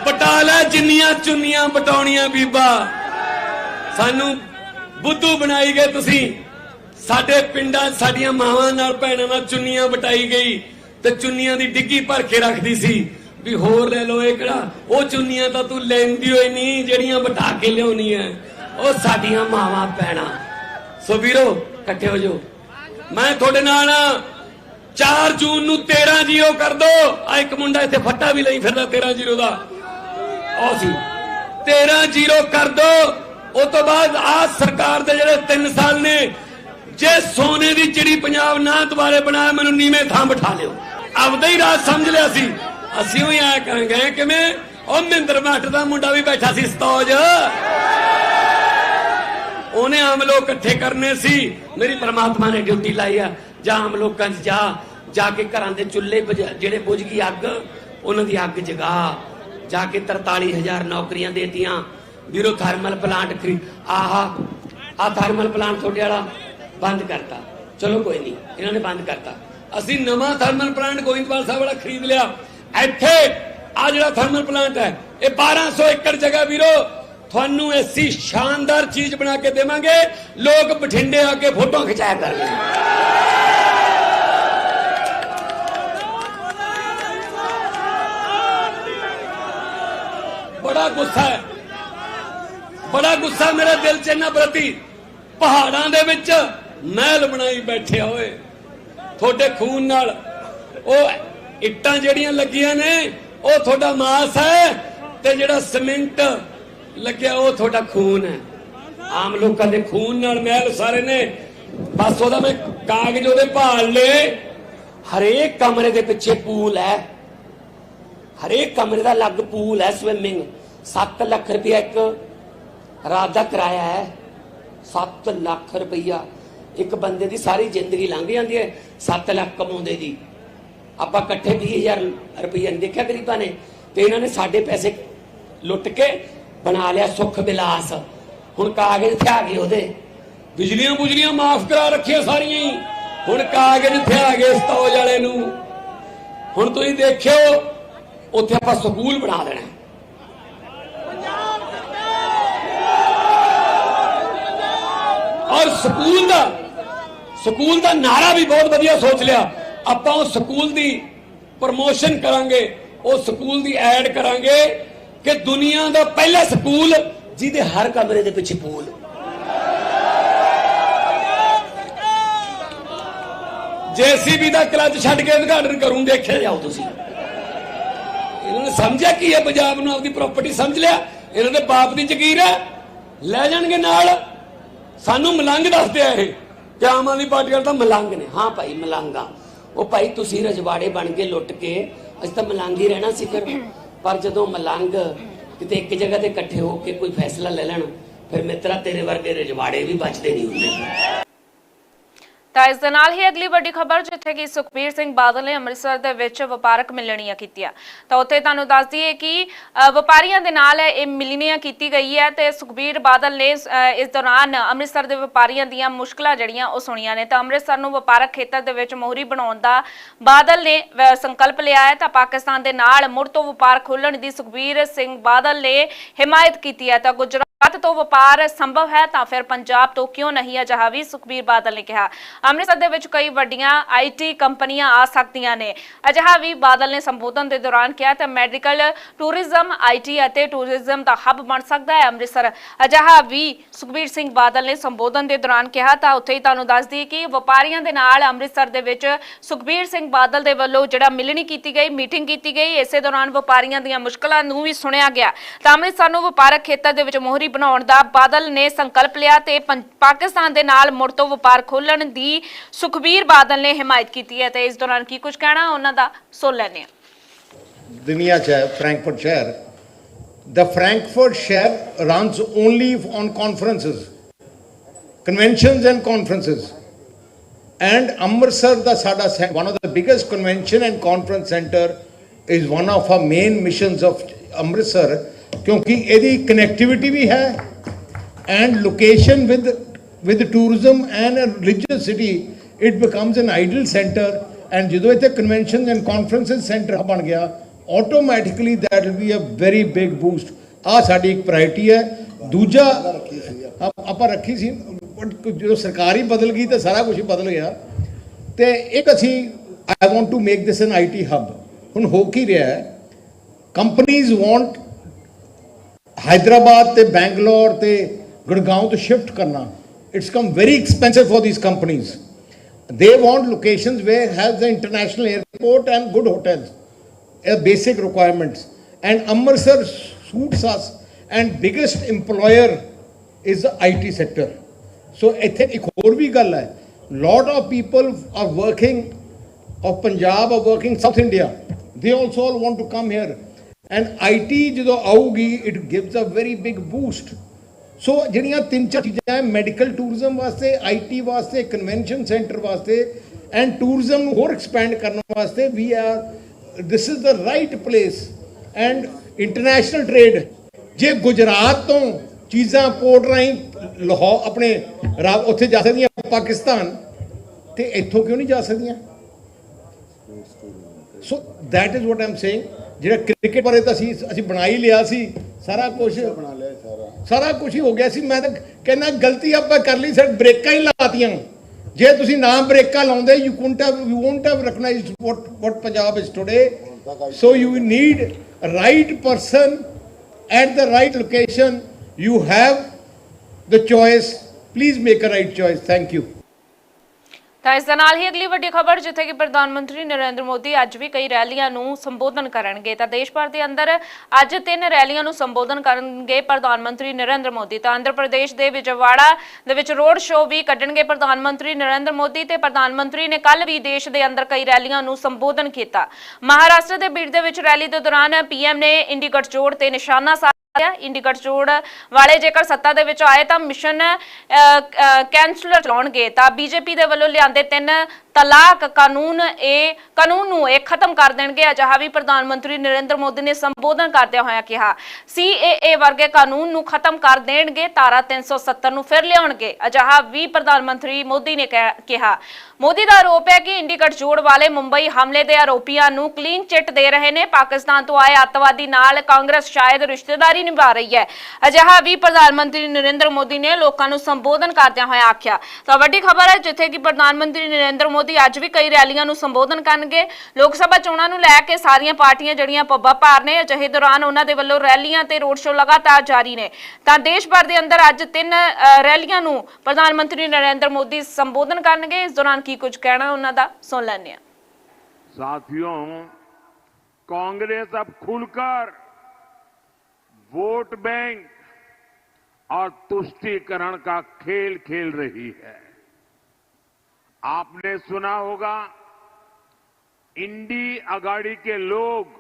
ਬਟਾ ਲੈ ਜਿੰਨੀਆਂ ਚੁੰਨੀਆਂ ਬਟਾਉਣੀਆਂ ਬੀਬਾ। ਸਾਨੂੰ ਬੁੱਧੂ ਬਣਾਈ ਗਏ ਤੁਸੀਂ। ਸਾਡੇ ਪਿੰਡਾਂ 'ਚ ਸਾਡੀਆਂ ਮਾਵਾਂ ਨਾਲ ਭੈਣਾਂ ਨਾਲ ਚੁੰਨੀਆਂ ਵਟਾਈ ਗਈ ਤੇ ਚੁੰਨੀਆਂ ਦੀ ਡਿੱਗੀ ਭਰ ਕੇ ਰੱਖਦੀ ਸੀ ਵੀ ਹੋਰ ਲੈ ਲਓ ਇਹ ਕਿਹੜਾ? ਉਹ ਚੁੰਨੀਆਂ ਤਾਂ ਤੂੰ ਲੈਂਦੀ ਹੋਈ ਨਹੀਂ, ਜਿਹੜੀਆਂ ਬਟਾ ਕੇ ਲਿਆਉਣੀ ਐ। ਉਹ ਸਾਡੀਆਂ ਮਾਵਾਂ, ਭੈਣਾਂ। ਸੋ ਵੀਰੋ, ਇਕੱਠੇ ਹੋ ਜਾਓ। ਮੈਂ ਤੁਹਾਡੇ ਨਾਲ ਆ। 4 ਜੂਨ ਨੂੰ 13 ਜੀਰੋ ਕਰ ਦੋ। ਆ ਇੱਕ ਮੁੰਡਾ ਇੱਥੇ ਫੱਟਾ ਵੀ ਲਈ ਫਿਰਦਾ 13 ਜੀਰੋ ਦਾ। ਉਹ ਸੀ 13 ਜੀਰੋ ਕਰ ਦੋ। ਉਸ ਤੋਂ ਬਾਅਦ ਆ ਸਰਕਾਰ ਦੇ ਜਿਹੜੇ 3 ਸਾਲ ਨੇ ਜੇ ਸੋਨੇ ਦੀ ਚਿੜੀ ਪੰਜਾਬ ਨਾ ਦੁਬਾਰੇ ਬਣਾਇਆ ਮੈਨੂੰ ਨੀਵੇਂ ਥਾਂ ਬਿਠਾ ਲਿਓ। ਆਪਦਾ ਹੀ ਰਾਜ ਸਮਝ ਲਿਆ ਸੀ। ਅਸੀਂ ਵੀ ਆਇਆ ਕਰਾਂਗੇ ਕਿਵੇਂ? ਉਹ ਮਹਿੰਦਰ ਭੱਟ ਦਾ ਮੁੰਡਾ ਵੀ ਬੈਠਾ ਸੀ ਸਤੌਜ। ਉਹਨੇ ਆਮ ਲੋਕ ਇਕੱਠੇ ਕਰਨੇ ਸੀ। ਮੇਰੀ ਪ੍ਰਮਾਤਮਾ ਨੇ ਡਿਊਟੀ ਲਾਈ ਆ। ਜਾਂ ਆਮ ਲੋਕਾਂ 'ਚ ਜਾ ਜਾ ਕੇ ਘਰਾਂ ਦੇ ਚੁੱਲ੍ਹੇ ਜਿਹੜੇ ਬੁਝ ਗਈ ਅੱਗ, ਉਹਨਾਂ ਦੀ ਅੱਗ ਜਗਾ। ਜਾ ਕੇ 43000 ਨੌਕਰੀਆਂ ਦੇਤੀਆਂ। ਵੀਰੋ ਥਰਮਲ ਪਲਾਂਟ ਖਰੀ ਆਹਾ ਆ ਥਰਮਲ ਪਲਾਂਟ ਤੁਹਾਡੇ ਵਾਲਾ। ਬੰਦ ਕਰਤਾ। ਚਲੋ ਕੋਈ ਨਹੀਂ, ਇਹਨਾਂ ਨੇ ਬੰਦ ਕਰਤਾ। ਅਸੀਂ ਨਵਾਂ ਥਰਮਲ ਪਲਾਂਟ ਗੋਇੰਦਵਾਲ ਸਾਹਿਬ ਵਾਲਾ ਖਰੀਦ ਲਿਆ। ਇੱਥੇ ਆ ਜਿਹੜਾ ਥਰਮਲ ਪਲਾਂਟ ਹੈ, ਇਹ 1200 ਏਕੜ ਜਗ੍ਹਾ ਵੀਰੋ, ਤੁਹਾਨੂੰ ਐਸੀ ਸ਼ਾਨਦਾਰ ਚੀਜ਼ ਬਣਾ ਕੇ ਦੇਵਾਂਗੇ, ਲੋਕ ਬਠਿੰਡੇ ਆ ਕੇ ਫੋਟੋ ਖਿਚਾਇਆ ਕਰਨਗੇ। ਬੜਾ ਗੁੱਸਾ ਹੈ। ਬੜਾ ਗੁੱਸਾ ਮੇਰੇ ਦਿਲ 'ਚ ਇਹਨਾਂ ਪ੍ਰਤੀ। ਪਹਾੜਾਂ ਦੇ ਵਿੱਚ ਮਹਿਲ ਬਣਾਈ ਬੈਠੇ ਹੋਏ ਤੁਹਾਡੇ ਖੂਨ ਨਾਲ। ਉਹ ਇੱਟਾਂ ਜਿਹੜੀਆਂ ਲੱਗੀਆਂ ਨੇ, ਉਹ ਤੁਹਾਡਾ ਮਾਸ ਹੈ ਤੇ ਜਿਹੜਾ ਸਿਮੈਂਟ ਲੱਗਿਆ, ਉਹ ਤੁਹਾਡਾ ਖੂਨ ਹੈ। ਆਮ ਲੋਕਾਂ ਦੇ ਖੂਨ ਨਾਲ ਮਹਿਲ ਸਾਰੇ ਨੇ। ਬਸ ਉਹਦਾ ਮੈਂ ਕਾਗਜ਼ ਉਹਦੇ ਭਾਲ ਲਏ। ਹਰੇਕ ਕਮਰੇ ਦੇ ਪਿੱਛੇ ਪੂਲ ਹੈ। ਹਰੇਕ ਕਮਰੇ ਦਾ ਅਲੱਗ ਪੂਲ ਹੈ ਸਵਿਮਿੰਗ 7 ਲੱਖ ਰੁਪਇਆ ਇੱਕ ਰਾਤ ਦਾ ਕਿਰਾਇਆ ਹੈ। 7 ਲੱਖ ਰੁਪਇਆ। ਇੱਕ ਬੰਦੇ ਦੀ ਸਾਰੀ ਜ਼ਿੰਦਗੀ ਲੰਘ ਜਾਂਦੀ ਹੈ 7 ਲੱਖ ਕਮਾਉਂਦੇ ਦੀ ਆਪਾਂ ਇਕੱਠੇ 20000 ਰੁਪਇਆ ਨਹੀਂ ਦੇਖਿਆ ਗਰੀਬਾਂ ਨੇ, ਤੇ ਇਹਨਾਂ ਨੇ ਸਾਡੇ ਪੈਸੇ ਲੁੱਟ ਕੇ ਬਣਾ ਲਿਆ ਸੁੱਖ ਬਿਲਾਸ ਹੁਣ ਕਾਗਜ਼ ਥਿਆ ਗਏ ਉਹਦੇ। ਬਿਜਲੀਆਂ ਬੁਜਲੀਆਂ ਮਾਫ ਕਰਾ ਰੱਖੀਆਂ ਸਾਰੀਆਂ ਹੀ। ਹੁਣ ਕਾਗਜ਼ ਥਿਆ ਗਏ ਸਤੌਜ ਵਾਲੇ ਨੂੰ। ਹੁਣ ਤੁਸੀਂ ਦੇਖਿਓ, ਉੱਥੇ ਆਪਾਂ ਸਕੂਲ ਬਣਾ ਦੇਣਾ। ਔਰ ਸਕੂਲ ਦਾ ਸਕੂਲ ਦਾ ਨਾਰਾ ਵੀ ਬਹੁਤ ਵਧੀਆ ਸੋਚ ਲਿਆ। ਆਪਾਂ ਉਹ ਸਕੂਲ ਦੀ ਪ੍ਰਮੋਸ਼ਨ ਕਰਾਂਗੇ, ਉਹ ਸਕੂਲ ਦੀ ਐਡ ਕਰਾਂਗੇ ਕਿ ਦੁਨੀਆ ਦਾ ਪਹਿਲਾ ਸਕੂਲ ਜਿਹਦੇ ਹਰ ਕਮਰੇ ਦੇ ਪਿੱਛੇ ਪੂਲ। ਜੇਸੀਬੀ ਦਾ ਕਲੱਚ ਛੱਡ ਕੇ ਉਦਘਾਟਨ ਕਰੂੰ, ਦੇਖਿਆ ਜਾਓ ਤੁਸੀਂ। ਇਹਨਾਂ ਨੇ ਸਮਝਿਆ ਕੀ ਹੈ ਪੰਜਾਬ ਨੂੰ ਆਪਦੀ ਪ੍ਰਾਪਰਟੀ ਸਮਝ ਲਿਆ? ਇਹਨਾਂ ਦੇ ਬਾਪ ਦੀ ਜਕੀਰ ਹੈ। ਲੈ ਜਾਣਗੇ ਨਾਲ। ਸਾਨੂੰ ਮਲੰਗ ਦੱਸਦੇ ਆ ਇਹ। ਕਿ ਆਮ ਆਦਮੀ ਪਾਰਟੀ ਵਾਲੇ ਤਾਂ ਮਲੰਗ ਨੇ। ਹਾਂ ਭਾਈ, ਮਲੰਗਾ। ਉਹ ਭਾਈ, ਤੁਸੀਂ ਰਜਵਾੜੇ ਬਣ ਕੇ ਲੁੱਟ ਕੇ ਅਸੀਂ ਤਾਂ ਮਲੰਗ ਹੀ ਰਹਿਣਾ ਸੀ ਫਿਰ। ਪਰ ਜਦੋਂ ਮਲੰਗ ਕਿਤੇ ਇੱਕ ਜਗ੍ਹਾ ਤੇ ਇਕੱਠੇ ਹੋ ਕੇ ਕੋਈ ਫੈਸਲਾ ਲੈ ਲੈਣ, ਫਿਰ ਮਿੱਤਰਾ ਤੇਰੇ ਵਰਗੇ ਰਜਵਾੜੇ ਵੀ ਬਚਦੇ ਨਹੀਂ ਹੁੰਦੇ। ਤਾਂ ਇਸ ਦੇ ਨਾਲ ਹੀ ਅਗਲੀ ਵੱਡੀ ਖਬਰ ਜਿੱਥੇ ਕਿ ਸੁਖਬੀਰ ਸਿੰਘ ਬਾਦਲ ਨੇ ਅੰਮ੍ਰਿਤਸਰ ਦੇ ਵਿੱਚ ਵਪਾਰਕ ਮਿਲਣੀਆਂ ਕੀਤੀਆਂ। ਤਾਂ ਉੱਥੇ ਤੁਹਾਨੂੰ ਦੱਸ ਦਈਏ ਕਿ ਵਪਾਰੀਆਂ ਦੇ ਨਾਲ ਇਹ ਮਿਲਣੀਆਂ ਕੀਤੀ ਗਈ ਹੈ ਤੇ ਸੁਖਬੀਰ ਬਾਦਲ ਨੇ ਇਸ ਦੌਰਾਨ ਅੰਮ੍ਰਿਤਸਰ ਦੇ ਵਪਾਰੀਆਂ ਦੀਆਂ ਮੁਸ਼ਕਲਾਂ ਜਿਹੜੀਆਂ ਉਹ ਸੁਣੀਆਂ ਨੇ। ਤਾਂ ਅੰਮ੍ਰਿਤਸਰ ਨੂੰ ਵਪਾਰਕ ਖੇਤਰ ਦੇ ਵਿੱਚ ਮੋਹਰੀ ਬਣਾਉਣ ਦਾ ਬਾਦਲ ਨੇ ਸੰਕਲਪ ਲਿਆ ਹੈ। ਤਾਂ ਪਾਕਿਸਤਾਨ ਦੇ ਨਾਲ ਮੁੜ ਤੋਂ ਵਪਾਰ ਖੋਲਣ ਦੀ ਸੁਖਬੀਰ ਸਿੰਘ ਬਾਦਲ ਨੇ ਹਿਮਾਇਤ ਕੀਤੀ ਹੈ। ਤਾਂ ਗੁਜਰਾਤ ਗੁਜਰਾਤ ਤੋਂ ਵਪਾਰ ਸੰਭਵ ਹੈ ਤਾਂ ਫਿਰ ਪੰਜਾਬ ਤੋਂ ਕਿਉਂ ਨਹੀਂ ਅਜਿਹਾ ਵੀ ਸੁਖਬੀਰ ਬਾਦਲ ਨੇ ਕਿਹਾ। ਅੰਮ੍ਰਿਤਸਰ ਦੇ ਵਿੱਚ ਕਈ ਵੱਡੀਆਂ ਆਈਟੀ ਕੰਪਨੀਆਂ ਆ ਸਕਦੀਆਂ ਨੇ। ਅਜਿਹਾ ਵੀ ਬਾਦਲ ਨੇ ਸੰਬੋਧਨ ਦੇ ਦੌਰਾਨ ਕਿਹਾ ਤਾਂ ਮੈਡੀਕਲ, ਟੂਰਿਜ਼ਮ ਆਈਟੀ ਅਤੇ ਟੂਰਿਜ਼ਮ ਦਾ ਹੱਬ ਬਣ ਸਕਦਾ ਹੈ ਅੰਮ੍ਰਿਤਸਰ। ਅਜਿਹਾ ਵੀ ਸੁਖਬੀਰ ਸਿੰਘ ਬਾਦਲ ਨੇ ਸੰਬੋਧਨ ਦੇ ਦੌਰਾਨ ਕਿਹਾ ਤਾਂ ਉੱਥੇ ਹੀ ਤੁਹਾਨੂੰ ਦੱਸ ਦਈਏ ਕਿ ਵਪਾਰੀਆਂ ਦੇ ਨਾਲ ਅੰਮ੍ਰਿਤਸਰ ਦੇ ਵਿੱਚ ਸੁਖਬੀਰ ਸਿੰਘ ਬਾਦਲ ਦੇ ਵੱਲੋਂ ਜਿਹੜਾ ਮਿਲਣੀ ਕੀਤੀ ਗਈ, ਮੀਟਿੰਗ ਕੀਤੀ ਗਈ, ਇਸੇ ਦੌਰਾਨ ਵਪਾਰੀਆਂ ਦੀਆਂ ਮੁਸ਼ਕਲਾਂ ਨੂੰ ਵੀ ਸੁਣਿਆ ਗਿਆ। ਤਾਂ ਅੰਮ੍ਰਿਤਸਰ ਨੂੰ ਵਪਾਰਕ ਖੇਤਰ ਦੇ ਵਿੱਚ ਮੋਹਰੀ ਬਣਾਉਣ ਦਾ ਬਾਦਲ ਨੇ ਸੰਕਲਪ ਲਿਆ ਤੇ ਪੰ- ਪਾਕਿਸਤਾਨ ਦੇ ਨਾਲ ਮੁੜ ਤੋਂ ਵਪਾਰ ਖੋਲਣ ਦੀ ਸੁਖਬੀਰ ਬਾਦਲ ਨੇ ਹਮਾਇਤ ਕੀਤੀ ਹੈ ਤੇ ਇਸ ਦੌਰਾਨ ਕੀ ਕੁਝ ਕਹਿਣਾ ਉਹਨਾਂ ਦਾ ਸੁਣ ਲੈਂਦੇ ਹਾਂ ਦੁਨੀਆ 'ਚ ਹੈ ਫਰੈਂਕਫਰਟ ਸ਼ਹਿਰ the frankfurt share runs only on conferences conventions and conferences and amritsar ਦਾ ਸਾਡਾ cen- one of the biggest convention and conference center is one of our main missions of Amritsar ਕਿਉਂਕਿ ਇਹਦੀ ਕਨੈਕਟੀਵਿਟੀ ਵੀ ਹੈ and location with with tourism and a religious city it becomes an ideal centre and ਜਦੋਂ ਇੱਥੇ convention and conferences centre ਬਣ ਗਿਆ automatically that will be a very big boost ਆ ਸਾਡੀ ਇੱਕ ਪ੍ਰਾਇੋਰਟੀ ਹੈ। ਦੂਜਾ, ਆਪਾਂ ਰੱਖੀ ਸੀ ਜਦੋਂ ਸਰਕਾਰ ਹੀ ਬਦਲ ਗਈ ਤਾਂ ਸਾਰਾ ਕੁਝ ਬਦਲ ਗਿਆ। ਤੇ ਇੱਕ ਅਸੀਂ I want to make this an IT hub ਹੁਣ ਹੋ ਕੀ ਰਿਹਾ ਹੈ? ਕੰਪਨੀਜ਼ ਵਾਂਟ hyderabad ਤੇ bangalore ਤੇ ਗੁੜਗਾਉਂ ਤੋਂ ਸ਼ਿਫਟ ਕਰਨਾ it's come very expensive for these companies they want locations where has the international airport and good hotels uh, basic requirements and amritsar suits us and biggest employer is the IT sector so ਇੱਥੇ ਇੱਕ ਹੋਰ ਵੀ ਗੱਲ ਹੈ lot of people are working of Punjab are working South India they also all want to come here and IT ਜਦੋਂ ਆਊਗੀ it gives a very big boost so ਜਿਹੜੀਆਂ ਤਿੰਨ ਚਾਰ ਚੀਜ਼ਾਂ ਹੈ ਮੈਡੀਕਲ ਟੂਰਿਜ਼ਮ ਵਾਸਤੇ ਆਈਟੀ ਵਾਸਤੇ ਕਨਵੈਨਸ਼ਨ ਸੈਂਟਰ ਵਾਸਤੇ ਐਂਡ ਟੂਰਿਜ਼ਮ ਨੂੰ ਹੋਰ ਐਕਸਪੈਂਡ ਕਰਨ ਵਾਸਤੇ we are this is the right place and international trade ਜੇ ਗੁਜਰਾਤ ਤੋਂ ਚੀਜ਼ਾਂ ਪੋਰਟ ਰਾਹੀਂ ਲਾਹੌਰ ਆਪਣੇ ਉੱਥੇ ਜਾ ਸਕਦੀਆਂ, ਪਾਕਿਸਤਾਨ, ਤੇ ਇੱਥੋਂ ਕਿਉਂ ਨਹੀਂ ਜਾ ਸਕਦੀਆਂ? So that is what i'm saying. ਜਿਹੜਾ ਕ੍ਰਿਕਟ ਬਾਰੇ ਤਾਂ ਅਸੀਂ ਅਸੀਂ ਬਣਾ ਹੀ ਲਿਆ ਸੀ ਸਾਰਾ ਕੁਝ ਬਣਾ ਲਿਆ ਸਾਰਾ। ਸਾਰਾ ਕੁਝ ਹੀ ਹੋ ਗਿਆ ਸੀ। ਮੈਂ ਤਾਂ ਕਹਿੰਦਾ ਗਲਤੀ ਆਪਾਂ ਕਰ ਲਈ ਸਰ ਬ੍ਰੇਕਾਂ ਹੀ ਲਾਤੀਆਂ। ਜੇ ਤੁਸੀਂ ਨਾ ਬ੍ਰੇਕਾਂ ਲਾਉਂਦੇ you couldn't have you won't have recognised what what Punjab is today so you need right person at the right location you have the choice please make a right choice thank you ਤਾਂ ਇਸ ਦੇ ਨਾਲ ਹੀ ਅਗਲੀ ਵੱਡੀ ਖਬਰ, ਜਿੱਥੇ ਕਿ ਪ੍ਰਧਾਨ ਮੰਤਰੀ ਨਰਿੰਦਰ ਮੋਦੀ ਅੱਜ ਵੀ ਕਈ ਰੈਲੀਆਂ ਨੂੰ ਸੰਬੋਧਨ ਕਰਨਗੇ, ਤਾਂ ਦੇਸ਼ ਭਰ ਦੇ ਅੰਦਰ ਅੱਜ ਤਿੰਨ ਰੈਲੀਆਂ ਨੂੰ ਸੰਬੋਧਨ ਕਰਨਗੇ ਪ੍ਰਧਾਨ ਮੰਤਰੀ ਨਰਿੰਦਰ ਮੋਦੀ। ਤਾਂ ਆਂਧਰ ਪ੍ਰਦੇਸ਼ ਦੇ ਵਿਜਵਾੜਾ ਦੇ ਵਿੱਚ ਰੋਡ ਸ਼ੋਅ ਵੀ ਕੱਢਣਗੇ ਪ੍ਰਧਾਨ ਮੰਤਰੀ ਨਰਿੰਦਰ ਮੋਦੀ ਤੇ ਪ੍ਰਧਾਨ ਮੰਤਰੀ ਨੇ ਕੱਲ ਵੀ ਦੇਸ਼ ਦੇ ਅੰਦਰ ਕਈ ਰੈਲੀਆਂ ਨੂੰ ਸੰਬੋਧਨ ਕੀਤਾ। ਮਹਾਰਾਸ਼ਟਰ ਦੇ ਬੀੜ ਦੇ ਵਿੱਚ ਰੈਲੀ ਦੇ ਦੌਰਾਨ ਪੀਐਮ ਨੇ ਇੰਡੀ ਗੱਠਜੋੜ ਤੇ ਨਿਸ਼ਾਨਾ ਸਾਧਿਆ ਇੰਡੀ ਵਾਲੇ ਜੇਕਰ ਸੱਤਾ ਦੇ ਵਿੱਚ ਆਏ ਤਾਂ ਮਿਸ਼ਨ ਕੈਂਸਲਰ ਚਲਾਉਣਗੇ। ਤਾਂ ਬੀਜੇਪੀ ਦੇ ਵੱਲੋਂ ਲਿਆਂਦੇ ਤਿੰਨ ਤਲਾਕ ਕਾਨੂੰਨ, ਇਹ ਕਾਨੂੰਨ ਨੂੰ ਇਹ ਖਤਮ ਕਰ ਦੇਣਗੇ, ਅਜਿਹਾ ਵੀ ਪ੍ਰਧਾਨ ਮੰਤਰੀ ਨਰਿੰਦਰ ਮੋਦੀ ਨੇ ਸੰਬੋਧਨ ਕਰਦਿਆਂ ਹੋਇਆ ਕਿਹਾ। ਸੀਏਏ ਵਰਗੇ ਕਾਨੂੰਨ ਨੂੰ ਖਤਮ ਕਰ ਦੇਣਗੇ ਧਾਰਾ 370 ਨੂੰ ਫਿਰ ਲਿਆਉਣਗੇ, ਅਜਿਹਾ ਵੀ ਪ੍ਰਧਾਨ ਮੰਤਰੀ ਮੋਦੀ ਨੇ ਕਿਹਾ ਮੋਦੀ ਦਾ ਆਰੋਪ ਹੈ ਕਿ ਇੰਡੀ ਗੱਠਜੋੜ ਵਾਲੇ ਮੁੰਬਈ ਹਮਲੇ ਦੇ ਆਰੋਪੀਆਂ ਨੂੰ ਕਲੀਨ ਚਿੱਟ ਦੇ ਰਹੇ ਨੇ। ਪਾਕਿਸਤਾਨ ਤੋਂ ਆਏ ਅੱਤਵਾਦੀ ਨਾਲ ਕਾਂਗਰਸ ਸ਼ਾਇਦ ਰਿਸ਼ਤੇਦਾਰੀ ਨਿਭਾ ਰਹੀ ਹੈ ਅਜਿਹਾ ਵੀ ਪ੍ਰਧਾਨ ਮੰਤਰੀ ਨਰਿੰਦਰ ਮੋਦੀ ਨੇ ਲੋਕਾਂ ਨੂੰ ਸੰਬੋਧਨ ਕਰਦਿਆਂ ਹੋਇਆ ਆਖਿਆ ਤਾਂ ਵੱਡੀ ਖਬਰ ਹੈ ਜਿੱਥੇ ਕਿ ਪ੍ਰਧਾਨ ਮੰਤਰੀ ਨਰਿੰਦਰ ਮੋਦੀ ਅੱਜ ਵੀ ਕਈ ਰੈਲੀਆਂ ਨੂੰ ਸੰਬੋਧਨ ਕਰਨਗੇ ਲੋਕ ਸਭਾ ਚੋਣਾਂ ਨੂੰ ਲੈ ਕੇ ਸਾਰੀਆਂ ਪਾਰਟੀਆਂ ਜਿਹੜੀਆਂ ਪੱਬਾਂ ਭਾਰ ਨੇ ਅਜਿਹੇ ਦੌਰਾਨ ਉਹਨਾਂ ਦੇ ਵੱਲੋਂ ਰੈਲੀਆਂ ਤੇ ਰੋਡ ਸ਼ੋਅ ਲਗਾਤਾਰ ਜਾਰੀ ਨੇ ਤਾਂ ਦੇਸ਼ ਭਰ ਦੇ ਅੰਦਰ ਅੱਜ ਤਿੰਨ ਅ, ਰੈਲੀਆਂ ਨੂੰ ਪ੍ਰਧਾਨ ਮੰਤਰੀ ਨਰਿੰਦਰ ਮੋਦੀ ਸੰਬੋਧਨ ਕਰਨਗੇ ਇਸ ਦੌਰਾਨ ਕੀ ਕੁਝ ਕਹਿਣਾ ਉਹਨਾਂ ਦਾ ਸੁਣ ਲੈਂਦੇ ਹਾਂ साथियों कांग्रेस अब खुलकर वोट बैंक और तुष्टीकरण का खेल खेल रही है। आपने सुना होगा, इंडी अगाड़ी के लोग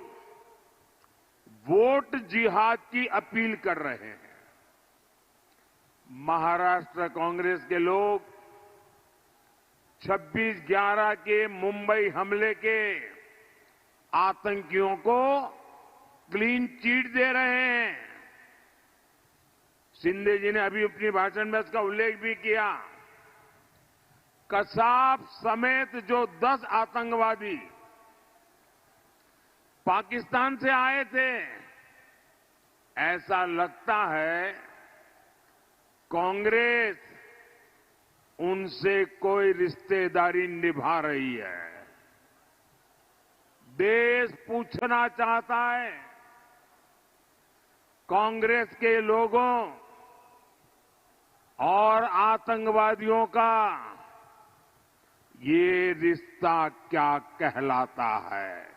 वोट जिहाद की अपील कर रहे हैं। महाराष्ट्र कांग्रेस के लोग 26-11 के मुंबई हमले के आतंकियों को क्लीन चीट दे रहे हैं। शिंदे जी ने अभी अपनी भाषण में इसका उल्लेख भी किया। कसाब समेत जो 10 आतंकवादी पाकिस्तान से आए थे, ऐसा लगता है कांग्रेस उनसे कोई रिश्तेदारी निभा रही है। देश पूछना चाहता है। कांग्रेस के लोगों और आतंकवादियों का ये रिश्ता क्या कहलाता है?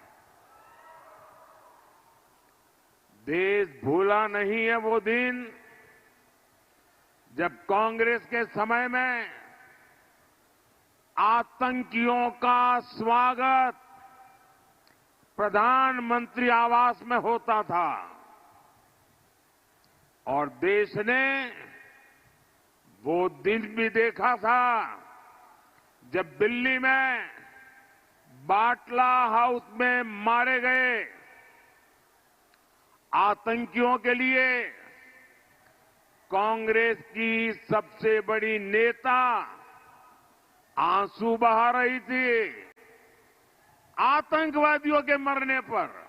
देश भूला नहीं है वो दिन जब कांग्रेस के समय में आतंकियों का स्वागत प्रधानमंत्री आवास में होता था। और देश ने वो दिन भी देखा था जब दिल्ली में बाटला हाउस में मारे गए आतंकियों के लिए कांग्रेस की सबसे बड़ी नेता आँसू बहा रही थी आतंकवादियों के मरने पर।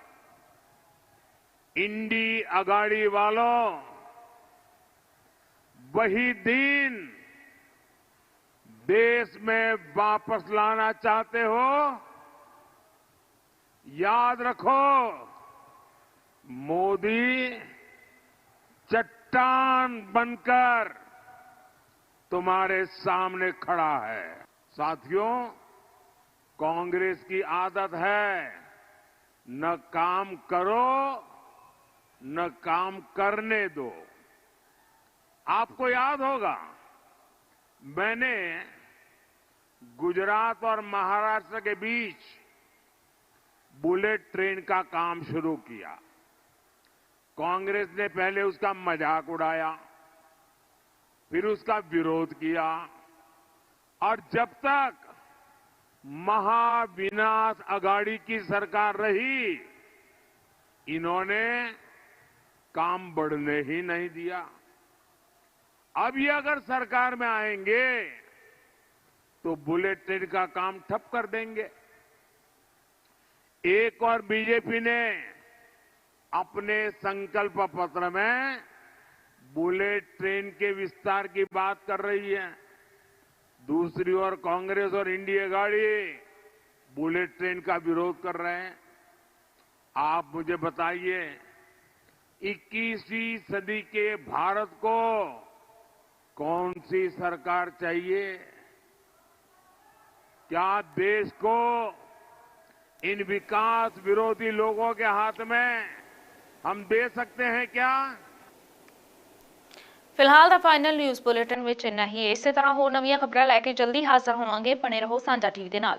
इंडी अगाड़ी वालों वही दिन देश में वापस लाना चाहते हो, याद रखो, मोदी चट्टान बनकर तुम्हारे सामने खड़ा है। साथियों, कांग्रेस की आदत है, न काम करो, न काम करने दो। आपको याद होगा, मैंने गुजरात और महाराष्ट्र के बीच बुलेट ट्रेन का काम शुरू किया। कांग्रेस ने पहले उसका मज़ाक उड़ाया, फिर उसका विरोध किया, और जब तक महाविनाश अगाड़ी की सरकार रही, इन्होंने काम बढ़ने ही नहीं दिया। अब ये अगर सरकार में आएँगे तो बुलेट ट्रेन का काम ठप कर देंगे। एक और बीजेपी ने अपने संकल्प पत्र में बुलेट ट्रेन के विस्तार की बात कर रही है। दूसरी ओर कांग्रेस और इंडिया गाड़ी बुलेट ट्रेन का विरोध कर रहे हैं। आप मुझे बताइए 21वीं सदी के भारत को कौन सी सरकार चाहिए क्या देश को इन विकास विरोधी लोगों के हाथ में हम दे सकते हैं क्या ਫਿਲਹਾਲ ਦਾ ਫਾਈਨਲ ਨਿਊਜ਼ ਬੁਲੇਟਿਨ ਵਿੱਚ ਇੰਨਾ ਹੀ ਇਸੇ ਤਰ੍ਹਾਂ ਹੋਰ ਨਵੀਆਂ ਖਬਰਾਂ ਲੈ ਕੇ ਜਲਦੀ ਹਾਜ਼ਰ ਹੋਵਾਂਗੇ ਬਣੇ ਰਹੋ ਸਾਂਝਾ ਟੀਵੀ ਦੇ ਨਾਲ